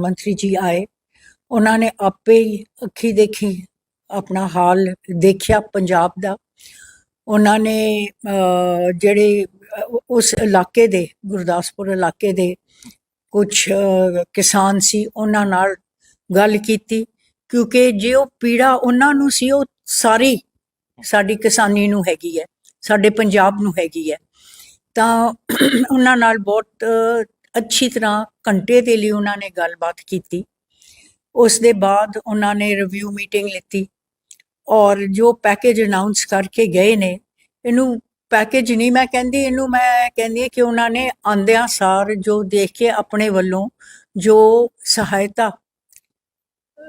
ਪ੍ਰਧਾਨ ਮੰਤਰੀ ਜੀ ਆਏ। ਉਹਨਾਂ ਨੇ ਆਪੇ ਹੀ ਅੱਖੀ ਦੇਖੀ ਆਪਣਾ ਹਾਲ ਦੇਖਿਆ ਪੰਜਾਬ ਦਾ। ਉਹਨਾਂ ਨੇ ਅਹ, ਜਿਹੜੇ ਉਸ ਇਲਾਕੇ ਦੇ ਗੁਰਦਾਸਪੁਰ ਇਲਾਕੇ ਦੇ ਕੁਝ ਕਿਸਾਨ ਸੀ ਉਹਨਾਂ ਨਾਲ ਗੱਲ ਕੀਤੀ। ਕਿਉਂਕਿ ਜੇ ਉਹ ਪੀੜਾ ਉਹਨਾਂ ਨੂੰ ਸੀ ਉਹ ਸਾਰੀ ਸਾਡੀ ਕਿਸਾਨੀ ਨੂੰ ਹੈਗੀ ਹੈ ਸਾਡੇ ਪੰਜਾਬ ਨੂੰ ਹੈਗੀ ਹੈ। ਤਾਂ ਉਹਨਾਂ ਨਾਲ ਬਹੁਤ ਅੱਛੀ ਤਰ੍ਹਾਂ ਘੰਟੇ ਦੇ ਲਈ ਉਹਨਾਂ ਨੇ ਗੱਲਬਾਤ ਕੀਤੀ। ਉਸ ਦੇ ਬਾਅਦ ਉਹਨਾਂ ਨੇ ਰਿਵਿਊ ਮੀਟਿੰਗ ਲਿੱਤੀ ਔਰ ਜੋ ਪੈਕੇਜ ਅਨਾਉਂਸ ਕਰਕੇ ਗਏ ਨੇ ਇਹਨੂੰ ਪੈਕੇਜ ਨਹੀਂ ਮੈਂ ਕਹਿੰਦੀ ਇਹਨੂੰ ਮੈਂ ਕਹਿੰਦੀ ਕਿ ਉਹਨਾਂ ਨੇ ਆਂਦਿਆਂ ਸਾਰ ਜੋ ਦੇਖ ਕੇ ਆਪਣੇ ਵੱਲੋਂ ਜੋ ਸਹਾਇਤਾ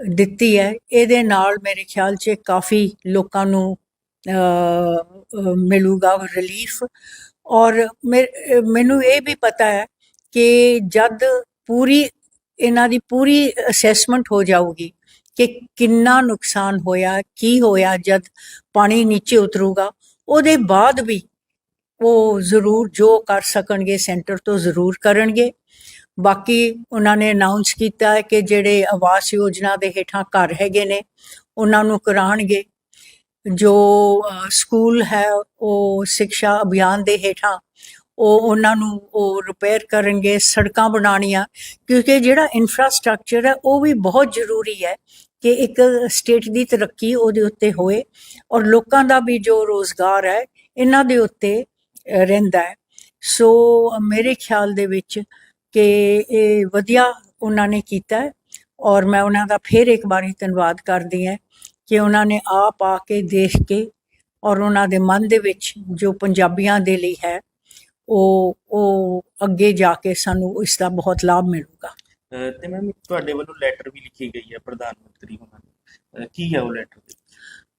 ਦਿੱਤੀ ਹੈ ਇਹਦੇ ਨਾਲ ਮੇਰੇ ਖਿਆਲ 'ਚ ਕਾਫੀ ਲੋਕਾਂ ਨੂੰ ਅਹ, ਮਿਲੂਗਾ ਰਿਲੀਫ ਔਰ ਮੈ- ਮੈਨੂੰ ਇਹ ਵੀ ਪਤਾ ਹੈ ਕਿ ਜਦ ਪੂਰੀ, ਇਹਨਾਂ ਦੀ ਪੂਰੀ ਅਸੈਸਮੈਂਟ ਹੋ ਜਾਊਗੀ ਕਿ ਕਿੰਨਾ ਨੁਕਸਾਨ ਹੋਇਆ, ਕੀ ਹੋਇਆ ਜਦ ਪਾਣੀ ਨੀਚੇ ਉਤਰੂਗਾ, ਉਹਦੇ ਬਾਅਦ ਵੀ ਉਹ ਜ਼ਰੂਰ ਜੋ ਕਰ ਸਕਣਗੇ, ਸੈਂਟਰ ਤੋਂ ਜ਼ਰੂਰ ਕਰਨਗੇ। ਬਾਕੀ ਉਹਨਾਂ ਨੇ ਅਨਾਉਂਸ ਕੀਤਾ ਹੈ ਕਿ ਜਿਹੜੇ ਆਵਾਸ ਯੋਜਨਾ ਦੇ ਹੇਠਾਂ ਘਰ ਹੈਗੇ ਨੇ, ਉਹਨਾਂ ਨੂੰ ਕਰਾਉਣਗੇ। ਜੋ ਸਕੂਲ ਹੈ, ਉਹ ਸਿੱਖਿਆ ਅਭਿਆਨ ਦੇ ਹੇਠਾਂ ਉਹ ਉਹਨਾਂ ਨੂੰ ਉਹ ਰਿਪੇਅਰ ਕਰਨਗੇ, ਸੜਕਾਂ ਬਣਾਉਣੀਆਂ, ਕਿਉਂਕਿ ਜਿਹੜਾ ਇਨਫਰਾਸਟ੍ਰਕਚਰ ਹੈ, ਉਹ ਵੀ ਬਹੁਤ ਜ਼ਰੂਰੀ ਹੈ ਕਿ ਇੱਕ ਸਟੇਟ ਦੀ ਤਰੱਕੀ ਉਹਦੇ ਉੱਤੇ ਹੋਏ ਔਰ ਲੋਕਾਂ ਦਾ ਵੀ ਜੋ ਰੋਜ਼ਗਾਰ ਹੈ, ਇਹਨਾਂ ਦੇ ਉੱਤੇ ਰਹਿੰਦਾ ਹੈ। ਸੋ ਮੇਰੇ ਖਿਆਲ ਦੇ ਵਿੱਚ ਕਿ ਇਹ ਵਧੀਆ ਉਹਨਾਂ ਨੇ ਕੀਤਾ ਔਰ ਮੈਂ ਉਹਨਾਂ ਦਾ ਫਿਰ ਇੱਕ ਵਾਰੀ ਧੰਨਵਾਦ ਕਰਦੀ ਹਾਂ ਕਿ ਉਹਨਾਂ ਨੇ ਆਪ ਆ ਕੇ ਦੇਖ ਕੇ ਔਰ ਉਹਨਾਂ ਦੇ ਮਨ ਦੇ ਵਿੱਚ ਜੋ ਪੰਜਾਬੀਆਂ ਦੇ ਲਈ ਹੈ ਉਹ ਉਹ ਅੱਗੇ ਜਾ ਕੇ ਸਾਨੂੰ ਇਸ ਦਾ ਬਹੁਤ ਲਾਭ ਮਿਲੂਗਾ। ਅਹ ਤੇ ਮੈਮ ਤੁਹਾਡੇ ਵੱਲੋਂ ਲੈਟਰ ਵੀ ਲਿਖੀ ਗਈ ਹੈ ਪ੍ਰਧਾਨ ਮੰਤਰੀ ਹੋਣਾ ਨੂੰ ਅਹ ਕੀ ਹੈ ਉਹ ਲੈਟਰ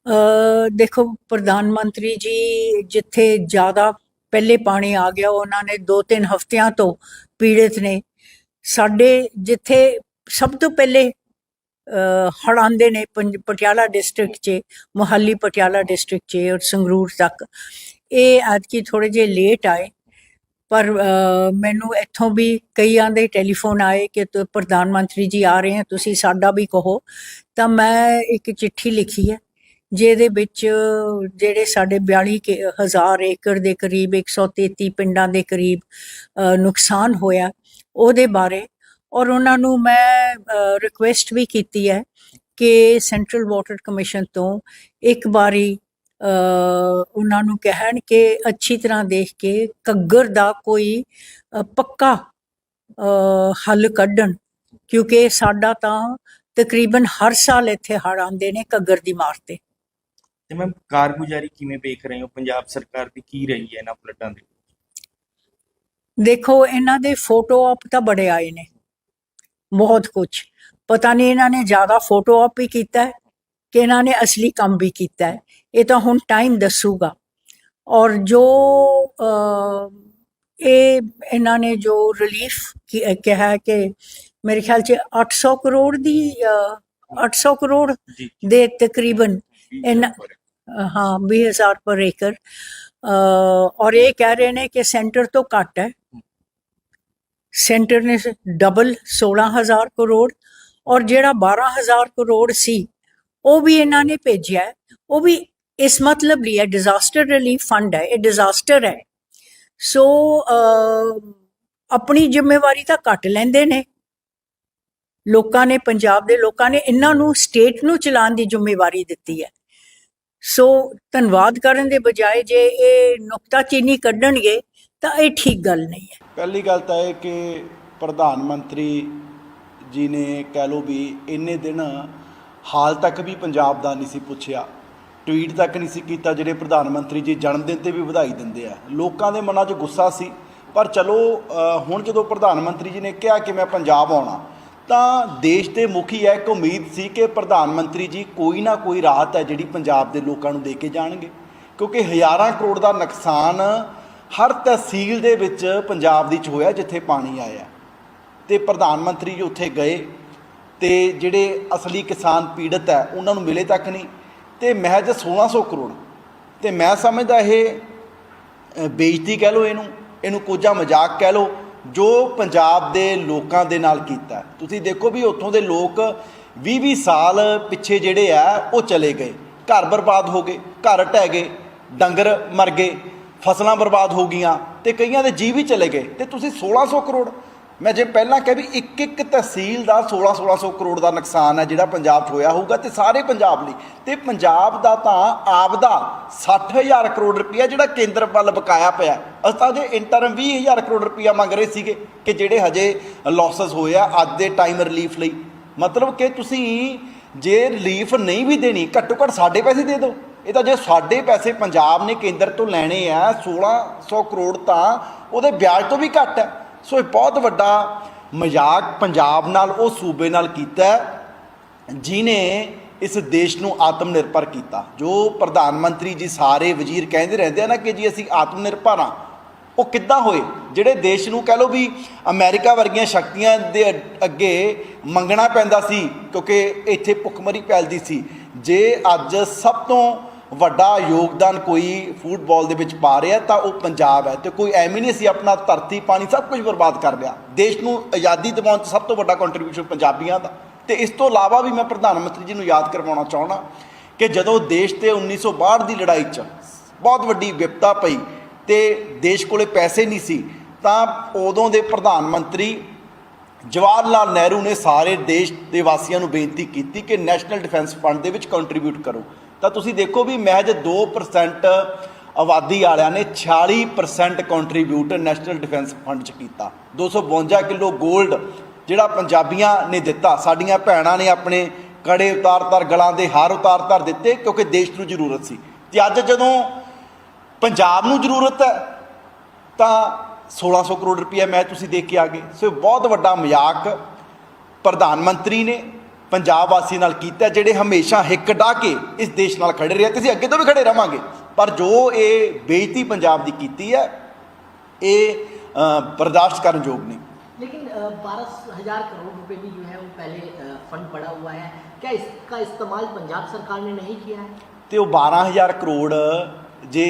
ਅ ਦੇਖੋ ਪ੍ਰਧਾਨ ਮੰਤਰੀ ਜੀ ਜਿੱਥੇ ਜ਼ਿਆਦਾ ਪਹਿਲੇ ਪਾਣੀ ਆ ਗਿਆ ਉਹਨਾਂ ਨੇ 2-3 ਹਫ਼ਤਿਆਂ ਤੋਂ ਪੀੜਿਤ ਨੇ। ਸਾਡੇ ਜਿੱਥੇ ਸਭ ਤੋਂ ਪਹਿਲੇ ਹੜ੍ਹ ਆਉਂਦੇ ਨੇ ਪੰਜ- ਪਟਿਆਲਾ ਡਿਸਟ੍ਰਿਕਟ 'ਚ ਮੁਹੱਲੀ ਪਟਿਆਲਾ ਡਿਸਟ੍ਰਿਕਟ 'ਚ ਔਰ ਸੰਗਰੂਰ ਤੱਕ। ਇਹ ਐਤਕੀ ਥੋੜੇ ਜਿਹੇ ਲੇਟ ਆਏ। ਪਰ ਮੈਨੂੰ ਇੱਥੋਂ ਵੀ ਕਈਆਂ ਦੇ ਟੈਲੀਫੋਨ ਆਏ ਕਿ ਪ੍ਰਧਾਨ ਮੰਤਰੀ ਜੀ ਆ ਰਹੇ ਹੈ ਤੁਸੀਂ ਸਾਡਾ ਵੀ ਕਹੋ। ਤਾਂ ਮੈਂ ਇੱਕ ਚਿੱਠੀ ਲਿਖੀ ਹੈ, ਜਿਹਦੇ ਵਿੱਚ ਜਿਹੜੇ ਸਾਡੇ 42 ਕੇ- ਹਜ਼ਾਰ ਏਕੜ ਦੇ ਕਰੀਬ 133 ਪਿੰਡਾਂ ਦੇ ਕਰੀਬ ਨੁਕਸਾਨ ਹੋਇਆ ਉਹਦੇ ਬਾਰੇ। ਔਰ ਉਹਨਾਂ ਨੂੰ ਮੈਂ ਰਿਕੁਐਸਟ ਵੀ ਕੀਤੀ ਹੈ ਕਿ ਸੈਂਟਰਲ ਵਾਟਰ ਕਮਿਸ਼ਨ ਤੋਂ ਇੱਕ ਵਾਰੀ ਉਹਨਾਂ ਨੂੰ ਕਹਿਣ ਕਿ ਅੱਛੀ ਤਰ੍ਹਾਂ ਦੇਖ ਕੇ ਘੱਗਰ ਦਾ ਕੋਈ ਪੱਕਾ ਹੱਲ ਕੱਢਣ ਕਿਉਂਕਿ ਸਾਡਾ ਤਾਂ ਤਕਰੀਬਨ ਹਰ ਸਾਲ ਇੱਥੇ ਹੜ੍ਹ ਆਉਂਦੇ ਨੇ ਘੱਗਰ ਦੀ ਮਾਰ ਤੇ। ਤੇ ਮੈਮ ਕਾਰਗੁਜ਼ਾਰੀ ਕਿਵੇਂ ਵੇਖ ਰਹੇ ਹੋ? ਪੰਜਾਬ ਸਰਕਾਰ ਦੀ ਕੀ ਰਹੀ ਹੈ ਇਹਨਾਂ ਫਲੱਡਾਂ ਦੇ ਦੇਖੋ ਇਹਨਾਂ ਦੇ ਫੋਟੋ ਆਪ ਤਾਂ ਬੜੇ ਆਏ ਨੇ। ਬਹੁਤ ਕੁਝ ਪਤਾ ਨਹੀਂ ਇਹਨਾਂ ਨੇ ਜ਼ਿਆਦਾ ਫੋਟੋ ਆਪ ਹੀ ਕੀਤਾ ਹੈ ਕਿ ਇਹਨਾਂ ਨੇ ਅਸਲੀ ਕੰਮ ਵੀ ਕੀਤਾ ਹੈ। ਇਹ ਤਾਂ ਹੁਣ ਟਾਈਮ ਦੱਸੂਗਾ। ਔਰ ਜੋ ਇਹ ਇਹਨਾਂ ਨੇ ਜੋ ਰਿਲੀਫ ਕਿਹਾ ਕਿ ਮੇਰੇ ਖਿਆਲ ਚ 800 ਕਰੋੜ ਦੀ ਅ, 800 ਕਰੋੜ ਦੇ ਤਕਰੀਬਨ ਹਾਂ 20000 ਪਰ ਏਕੜ। ਔਰ ਇਹ ਕਹਿ ਰਹੇ ਨੇ ਕਿ ਸੈਂਟਰ ਤੋਂ ਘੱਟ ਹੈ। ਸੈਂਟਰ ਨੇ ਡਬਲ 16000 ਕਰੋੜ ਔਰ ਜਿਹੜਾ 12000 ਕਰੋੜ ਸੀ ਉਹ ਵੀ ਇਹਨਾਂ ਨੇ ਭੇਜਿਆ। ਉਹ ਵੀ ਇਸ ਮਤਲਬ ਲਈ ਹੈ ਡਿਜ਼ਾਸਟਰ ਰਿਲੀਫ ਫੰਡ ਹੈ, ਇਹ ਡਿਜ਼ਾਸਟਰ ਹੈ। ਸੋ ਆਪਣੀ ਜ਼ਿੰਮੇਵਾਰੀ ਤਾਂ ਘੱਟ ਲੈਂਦੇ ਨੇ। ਲੋਕਾਂ ਨੇ, ਪੰਜਾਬ ਦੇ ਲੋਕਾਂ ਨੇ ਇਹਨਾਂ ਨੂੰ ਸਟੇਟ ਨੂੰ ਚਲਾਉਣ ਦੀ ਜ਼ਿੰਮੇਵਾਰੀ ਦਿੱਤੀ ਹੈ। ਸੋ ਧੰਨਵਾਦ ਕਰਨ ਦੇ ਬਜਾਏ ਜੇ ਇਹ ਨੁਕਤਾਚੀਨੀ ਕੱਢਣਗੇ, ਤਾਂ ਇਹ ਠੀਕ ਗੱਲ ਨਹੀਂ ਹੈ। ਪਹਿਲੀ ਗੱਲ ਤਾਂ ਇਹ ਕਿ ਪ੍ਰਧਾਨ ਮੰਤਰੀ ਜੀ ਨੇ ਕਹਿ ਲਓ ਵੀ ਇੰਨੇ ਦਿਨ ਹਾਲ ਤੱਕ ਵੀ ਪੰਜਾਬ ਦਾ ਨਹੀਂ ਸੀ ਪੁੱਛਿਆ। ਟਵੀਟ ਤੱਕ ਨਹੀਂ ਸੀ ਕੀਤਾ, ਜਿਹੜੇ ਪ੍ਰਧਾਨ ਮੰਤਰੀ ਜੀ ਜਨਮ ਦਿਨ ਤੇ ਵੀ ਵਧਾਈ ਦਿੰਦੇ ਆ। ਲੋਕਾਂ ਦੇ ਮਨਾਂ 'ਚ ਗੁੱਸਾ ਸੀ, ਪਰ ਚਲੋ ਹੁਣ ਜਦੋਂ ਪ੍ਰਧਾਨ ਮੰਤਰੀ ਜੀ ਨੇ ਕਿਹਾ ਕਿ ਮੈਂ ਪੰਜਾਬ ਆਉਣਾ, ਤਾਂ ਦੇਸ਼ ਦੇ ਮੁਖੀ ਹੈ ਇੱਕ ਉਮੀਦ ਸੀ ਕਿ ਪ੍ਰਧਾਨ ਮੰਤਰੀ ਜੀ ਕੋਈ ਨਾ ਕੋਈ ਰਾਹਤ ਹੈ ਜਿਹੜੀ ਪੰਜਾਬ ਦੇ ਲੋਕਾਂ ਨੂੰ ਦੇ ਕੇ ਜਾਣਗੇ। ਕਿਉਂਕਿ ਹਜ਼ਾਰਾਂ ਕਰੋੜ ਦਾ ਨੁਕਸਾਨ ਹਰ ਤਹਿਸੀਲ ਦੇ ਵਿੱਚ ਪੰਜਾਬ ਦੀ ਚ ਹੋਇਆ, ਜਿੱਥੇ ਪਾਣੀ ਆਇਆ। ਤੇ ਪ੍ਰਧਾਨ ਮੰਤਰੀ ਜੀ ਉੱਥੇ ਗਏ ਤੇ ਜਿਹੜੇ ਅਸਲੀ ਕਿਸਾਨ ਪੀੜਤ ਹੈ, ਉਹਨਾਂ ਨੂੰ ਮਿਲੇ ਤੱਕ ਨਹੀਂ। ਤੇ ਮਹਿਜ 1600 ਕਰੋੜ। ਤੇ ਮੈਂ ਸਮਝਦਾ ਇਹ ਅ, ਬੇਇੱਜ਼ਤੀ ਕਹਿ ਲਓ ਇਹਨੂੰ ਇਹਨੂੰ ਕੋਝਾ ਮਜ਼ਾਕ ਕਹਿ ਲਓ ਜੋ ਪੰਜਾਬ ਦੇ ਲੋਕਾਂ ਦੇ ਨਾਲ ਕੀਤਾ। ਤੁਸੀਂ ਦੇਖੋ ਵੀ ਉੱਥੋਂ ਦੇ ਲੋਕ 20-20 ਸਾਲ ਪਿੱਛੇ ਜਿਹੜੇ ਆ ਉਹ ਚਲੇ ਗਏ। ਘਰ ਬਰਬਾਦ ਹੋ ਗਏ ਘਰ ਢਹਿ ਗਏ ਡੰਗਰ ਮਰ ਗਏ ਫਸਲਾਂ ਬਰਬਾਦ ਹੋ ਗਈਆਂ ਤੇ ਕਈਆਂ ਦੇ ਜੀਵ ਵੀ ਚਲੇ ਗਏ। ਤੇ ਤੁਸੀਂ 1600 ਕਰੋੜ ਮੈਂ ਜੇ ਪਹਿਲਾਂ ਕਿਹਾ ਵੀ ਇੱਕ ਇੱਕ ਤਹਿਸੀਲ ਦਾ 16 1600 ਕਰੋੜ ਦਾ ਨੁਕਸਾਨ ਹੈ ਜਿਹੜਾ ਪੰਜਾਬ 'ਚ ਹੋਇਆ ਹੋਊਗਾ ਤੇ ਸਾਰੇ ਪੰਜਾਬ ਲਈ। ਤੇ ਪੰਜਾਬ ਦਾ ਤਾਂ ਆਪਦਾ 60000 ਕਰੋੜ ਰੁਪਇਆ ਜਿਹੜਾ ਕੇਂਦਰ ਵੱਲ ਬਕਾਇਆ ਪਿਆ। ਅਸੀਂ ਤਾਂ ਜੇ ਇੰਟਰਮ 20000 ਕਰੋੜ ਰੁਪਇਆ ਮੰਗ ਰਹੇ ਸੀਗੇ ਕਿ ਜਿਹੜੇ ਹਜੇ ਲਾਸਸ ਹੋਏ ਆ ਅੱਜ ਦੇ ਟਾਈਮ ਰਿਲੀਫ ਲਈ। ਮਤਲਬ ਕਿ ਤੁਸੀਂ ਜੇ ਰਿਲੀਫ ਨਹੀਂ ਵੀ ਦੇਣੀ ਘੱਟੋ ਘੱਟ ਸਾਡੇ ਪੈਸੇ ਦੇ ਦਿਓ। ਇਹ ਤਾਂ ਜੇ ਸਾਡੇ ਪੈਸੇ ਪੰਜਾਬ ਨੇ ਕੇਂਦਰ ਤੋਂ ਲੈਣੇ ਆ 1600 ਕਰੋੜ ਤਾਂ ਉਹਦੇ ਵਿਆਜ ਤੋਂ ਵੀ ਘੱਟ ਹੈ। ਸੋ ਇਹ ਬਹੁਤ ਵੱਡਾ ਮਜ਼ਾਕ ਪੰਜਾਬ ਨਾਲ ਉਹ ਸੂਬੇ ਨਾਲ ਕੀਤਾ ਹੈ, ਜਿਨੇ ਇਸ ਦੇਸ਼ ਨੂੰ ਆਤਮ ਨਿਰਭਰ ਕੀਤਾ। ਜੋ ਪ੍ਰਧਾਨ ਮੰਤਰੀ ਜੀ ਸਾਰੇ ਵਜ਼ੀਰ ਕਹਿੰਦੇ ਰਹਿੰਦੇ ਆ ਨਾ ਕਿ ਜੀ ਅਸੀਂ ਆਤਮ ਨਿਰਭਰ ਹਾਂ ਉਹ ਕਿੱਦਾਂ ਹੋਏ? ਜਿਹੜੇ ਦੇਸ਼ ਨੂੰ ਕਹਿ ਲਓ ਵੀ ਅਮਰੀਕਾ ਵਰਗੀਆਂ ਸ਼ਕਤੀਆਂ ਦੇ ਅੱਗੇ ਮੰਗਣਾ ਪੈਂਦਾ ਸੀ ਕਿਉਂਕਿ ਇੱਥੇ ਭੁੱਖਮਰੀ ਫੈਲਦੀ ਸੀ ਜੇ ਅੱਜ ਸਭ ਤੋਂ ਵੱਡਾ ਯੋਗਦਾਨ ਕੋਈ ਫੁੱਟਬਾਲ ਦੇ ਵਿੱਚ ਪਾ ਰਿਹਾ ਤਾਂ ਉਹ ਪੰਜਾਬ ਹੈ ਤੇ ਕੋਈ ਐਵੇਂ ਨਹੀਂ ਸੀ ਆਪਣਾ ਧਰਤੀ, ਪਾਣੀ ਸਭ ਕੁਝ ਬਰਬਾਦ ਕਰ ਲਿਆ। ਦੇਸ਼ ਨੂੰ ਆਜ਼ਾਦੀ ਦਿਵਾਉਣ 'ਚ ਸਭ ਤੋਂ ਵੱਡਾ ਕੰਟਰੀਬਿਊਸ਼ਨ ਪੰਜਾਬੀਆਂ ਦਾ। ਤੇ ਇਸ ਤੋਂ ਇਲਾਵਾ ਵੀ ਮੈਂ ਪ੍ਰਧਾਨ ਮੰਤਰੀ ਜੀ ਨੂੰ ਯਾਦ ਕਰਵਾਉਣਾ ਚਾਹਣਾ ਕਿ ਜਦੋਂ ਦੇਸ਼ ਤੇ 1962 ਦੀ ਲੜਾਈ 'ਚ ਬਹੁਤ ਵੱਡੀ ਵਿਪਤਾ ਪਈ ਤੇ ਦੇਸ਼ ਕੋਲੇ ਪੈਸੇ ਨਹੀਂ ਸੀ, ਤਾਂ ਉਦੋਂ ਦੇ ਪ੍ਰਧਾਨ ਮੰਤਰੀ ਜਵਾਹਰ ਲਾਲ ਨਹਿਰੂ ਨੇ ਸਾਰੇ ਦੇਸ਼ ਦੇ ਵਾਸੀਆਂ ਨੂੰ ਬੇਨਤੀ ਕੀਤੀ ਕਿ ਨੈਸ਼ਨਲ ਡਿਫੈਂਸ ਫੰਡ ਦੇ ਵਿੱਚ ਕੰਟਰੀਬਿਊਟ ਕਰੋ। ਤਾਂ ਤੁਸੀਂ ਦੇਖੋ ਵੀ ਮਹਿਜ 2% ਆਬਾਦੀ ਵਾਲਿਆਂ ਨੇ 46% ਕੰਟਰੀਬਿਊਟ ਨੈਸ਼ਨਲ ਡਿਫੈਂਸ ਫੰਡ 'ਚ ਕੀਤਾ। 252 ਕਿਲੋ 골ਡ ਜਿਹੜਾ ਪੰਜਾਬੀਆਂ ਨੇ ਦਿੱਤਾ। ਸਾਡੀਆਂ ਭੈਣਾਂ ਨੇ ਆਪਣੇ ਕੜੇ ਉਤਾਰ-ਉਤਾਰ ਗਲਾਂ ਦੇ ਹਾਰ ਉਤਾਰ-ਉਤਾਰ ਦਿੱਤੇ ਕਿਉਂਕਿ ਦੇਸ਼ ਨੂੰ ਜ਼ਰੂਰਤ ਸੀ। ਤੇ ਅੱਜ ਜਦੋਂ ਪੰਜਾਬ ਨੂੰ ਜ਼ਰੂਰਤ ਹੈ, ਤਾਂ 1600 ਕਰੋੜ ਰੁਪਏ ਮੈਂ ਤੁਸੀਂ ਦੇਖ ਕੇ ਆ ਗਏ ਸੋ ਇਹ ਬਹੁਤ ਵੱਡਾ ਮਜ਼ਾਕ ਪ੍ਰਧਾਨ ਮੰਤਰੀ ਨੇ ਪੰਜਾਬ ਵਾਸੀ ਨਾਲ ਕੀਤਾ ਜਿਹੜੇ ਹਮੇਸ਼ਾ ਹਿੱਕ ਡਾ ਕੇ ਇਸ ਦੇਸ਼ ਨਾਲ ਖੜੇ ਰਹੇ ਤੇ ਅਸੀਂ ਅੱਗੇ ਤੋਂ ਵੀ ਖੜੇ ਰਵਾਂਗੇ ਪਰ ਜੋ ਇਹ ਬੇਇੱਜ਼ਤੀ ਪੰਜਾਬ ਦੀ ਕੀਤੀ ਹੈ ਇਹ ਅ, ਬਰਦਾਸ਼ਤ ਕਰਨ ਯੋਗ ਨਹੀਂ लेकिन बारह हजार करोड़ रुपए भी जो है वो पहले अ, फंड पड़ा हुआ है क्या इसका इस्तेमाल पंजाब सरकार ने नहीं किया है ਤੇ ਉਹ 12000 ਕਰੋੜ ਜੇ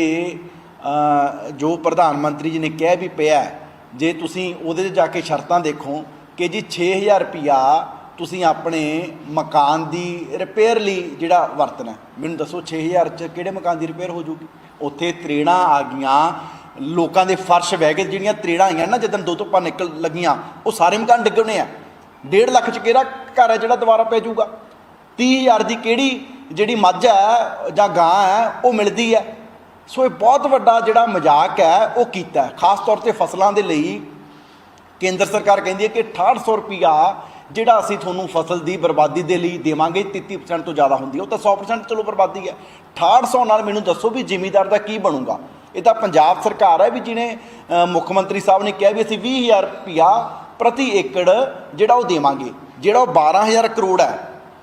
ਅ, ਜੋ ਪ੍ਰਧਾਨ ਮੰਤਰੀ ਜੀ ਨੇ ਕਹਿ ਵੀ ਪਿਆ ਹੈ, ਜੇ ਤੁਸੀਂ ਉਹਦੇ 'ਚ ਜਾ ਕੇ ਸ਼ਰਤਾਂ ਦੇਖੋ ਕਿ ਜੀ 6000 ਰੁਪਿਆ ਤੁਸੀਂ ਆਪਣੇ ਮਕਾਨ ਦੀ ਰਿਪੇਅਰ ਲਈ ਜਿਹੜਾ ਵਰਤਣਾ ਮੈਨੂੰ ਦੱਸੋ 6000 ਚ ਕਿਹੜੇ ਮਕਾਨ ਦੀ ਰਿਪੇਅਰ ਹੋ ਜੂਗੀ ਉੱਥੇ ਤਰੇੜਾਂ ਆ ਗਈਆਂ, ਲੋਕਾਂ ਦੇ ਫਰਸ਼ ਵਹਿ ਗਏ, ਜਿਹੜੀਆਂ ਤਰੇੜਾਂ ਆਈਆਂ ਨਾ, ਜਦੋਂ ਦੋ ਤੋਂ ਨਿਕਲ ਲੱਗੀਆਂ, ਉਹ ਸਾਰੇ ਮਕਾਨ ਡਿੱਗਣੇ ਆ। 1.5 ਲੱਖ ਚ ਕਿਹੜਾ ਘਰ ਹੈ ਜਿਹੜਾ ਦੁਬਾਰਾ ਪੈ ਜਾਊਗਾ? 30000 ਦੀ ਕਿਹੜੀ ਜਿਹੜੀ ਮੱਝ ਹੈ ਜਾਂ ਗਾਂ ਹੈ, ਉਹ ਮਿਲਦੀ ਹੈ। ਸੋ ਇਹ ਬਹੁਤ ਵੱਡਾ ਜਿਹੜਾ ਮਜ਼ਾਕ ਹੈ, ਉਹ ਕੀਤਾ ਖਾਸ ਤੌਰ ਤੇ ਫਸਲਾਂ ਦੇ ਲਈ ਕੇਂਦਰ ਸਰਕਾਰ ਕਹਿੰਦੀ ਹੈ ਕਿ 6800 ਰੁਪਿਆ ਜਿਹੜਾ ਅਸੀਂ ਤੁਹਾਨੂੰ ਫਸਲ ਦੀ ਬਰਬਾਦੀ ਦੇ ਲਈ ਦੇਵਾਂਗੇ 33% ਤੋਂ ਜ਼ਿਆਦਾ ਹੁੰਦੀ ਹੈ, ਉਹ ਤਾਂ 100% ਚਲੋ ਬਰਬਾਦੀ ਹੈ। 6800 ਨਾਲ ਮੈਨੂੰ ਦੱਸੋ ਵੀ ਜ਼ਿਮੀਦਾਰ ਦਾ ਕੀ ਬਣੂਗਾ। ਇਹ ਤਾਂ ਪੰਜਾਬ ਸਰਕਾਰ ਹੈ ਵੀ ਜਿਹਨੇ ਮੁੱਖ ਮੰਤਰੀ ਸਾਹਿਬ ਨੇ ਕਿਹਾ ਵੀ ਅਸੀਂ 20000 ਰੁਪਿਆ ਪ੍ਰਤੀ ਏਕੜ ਜਿਹੜਾ ਉਹ ਦੇਵਾਂਗੇ। ਜਿਹੜਾ ਉਹ 12000 ਕਰੋੜ ਹੈ,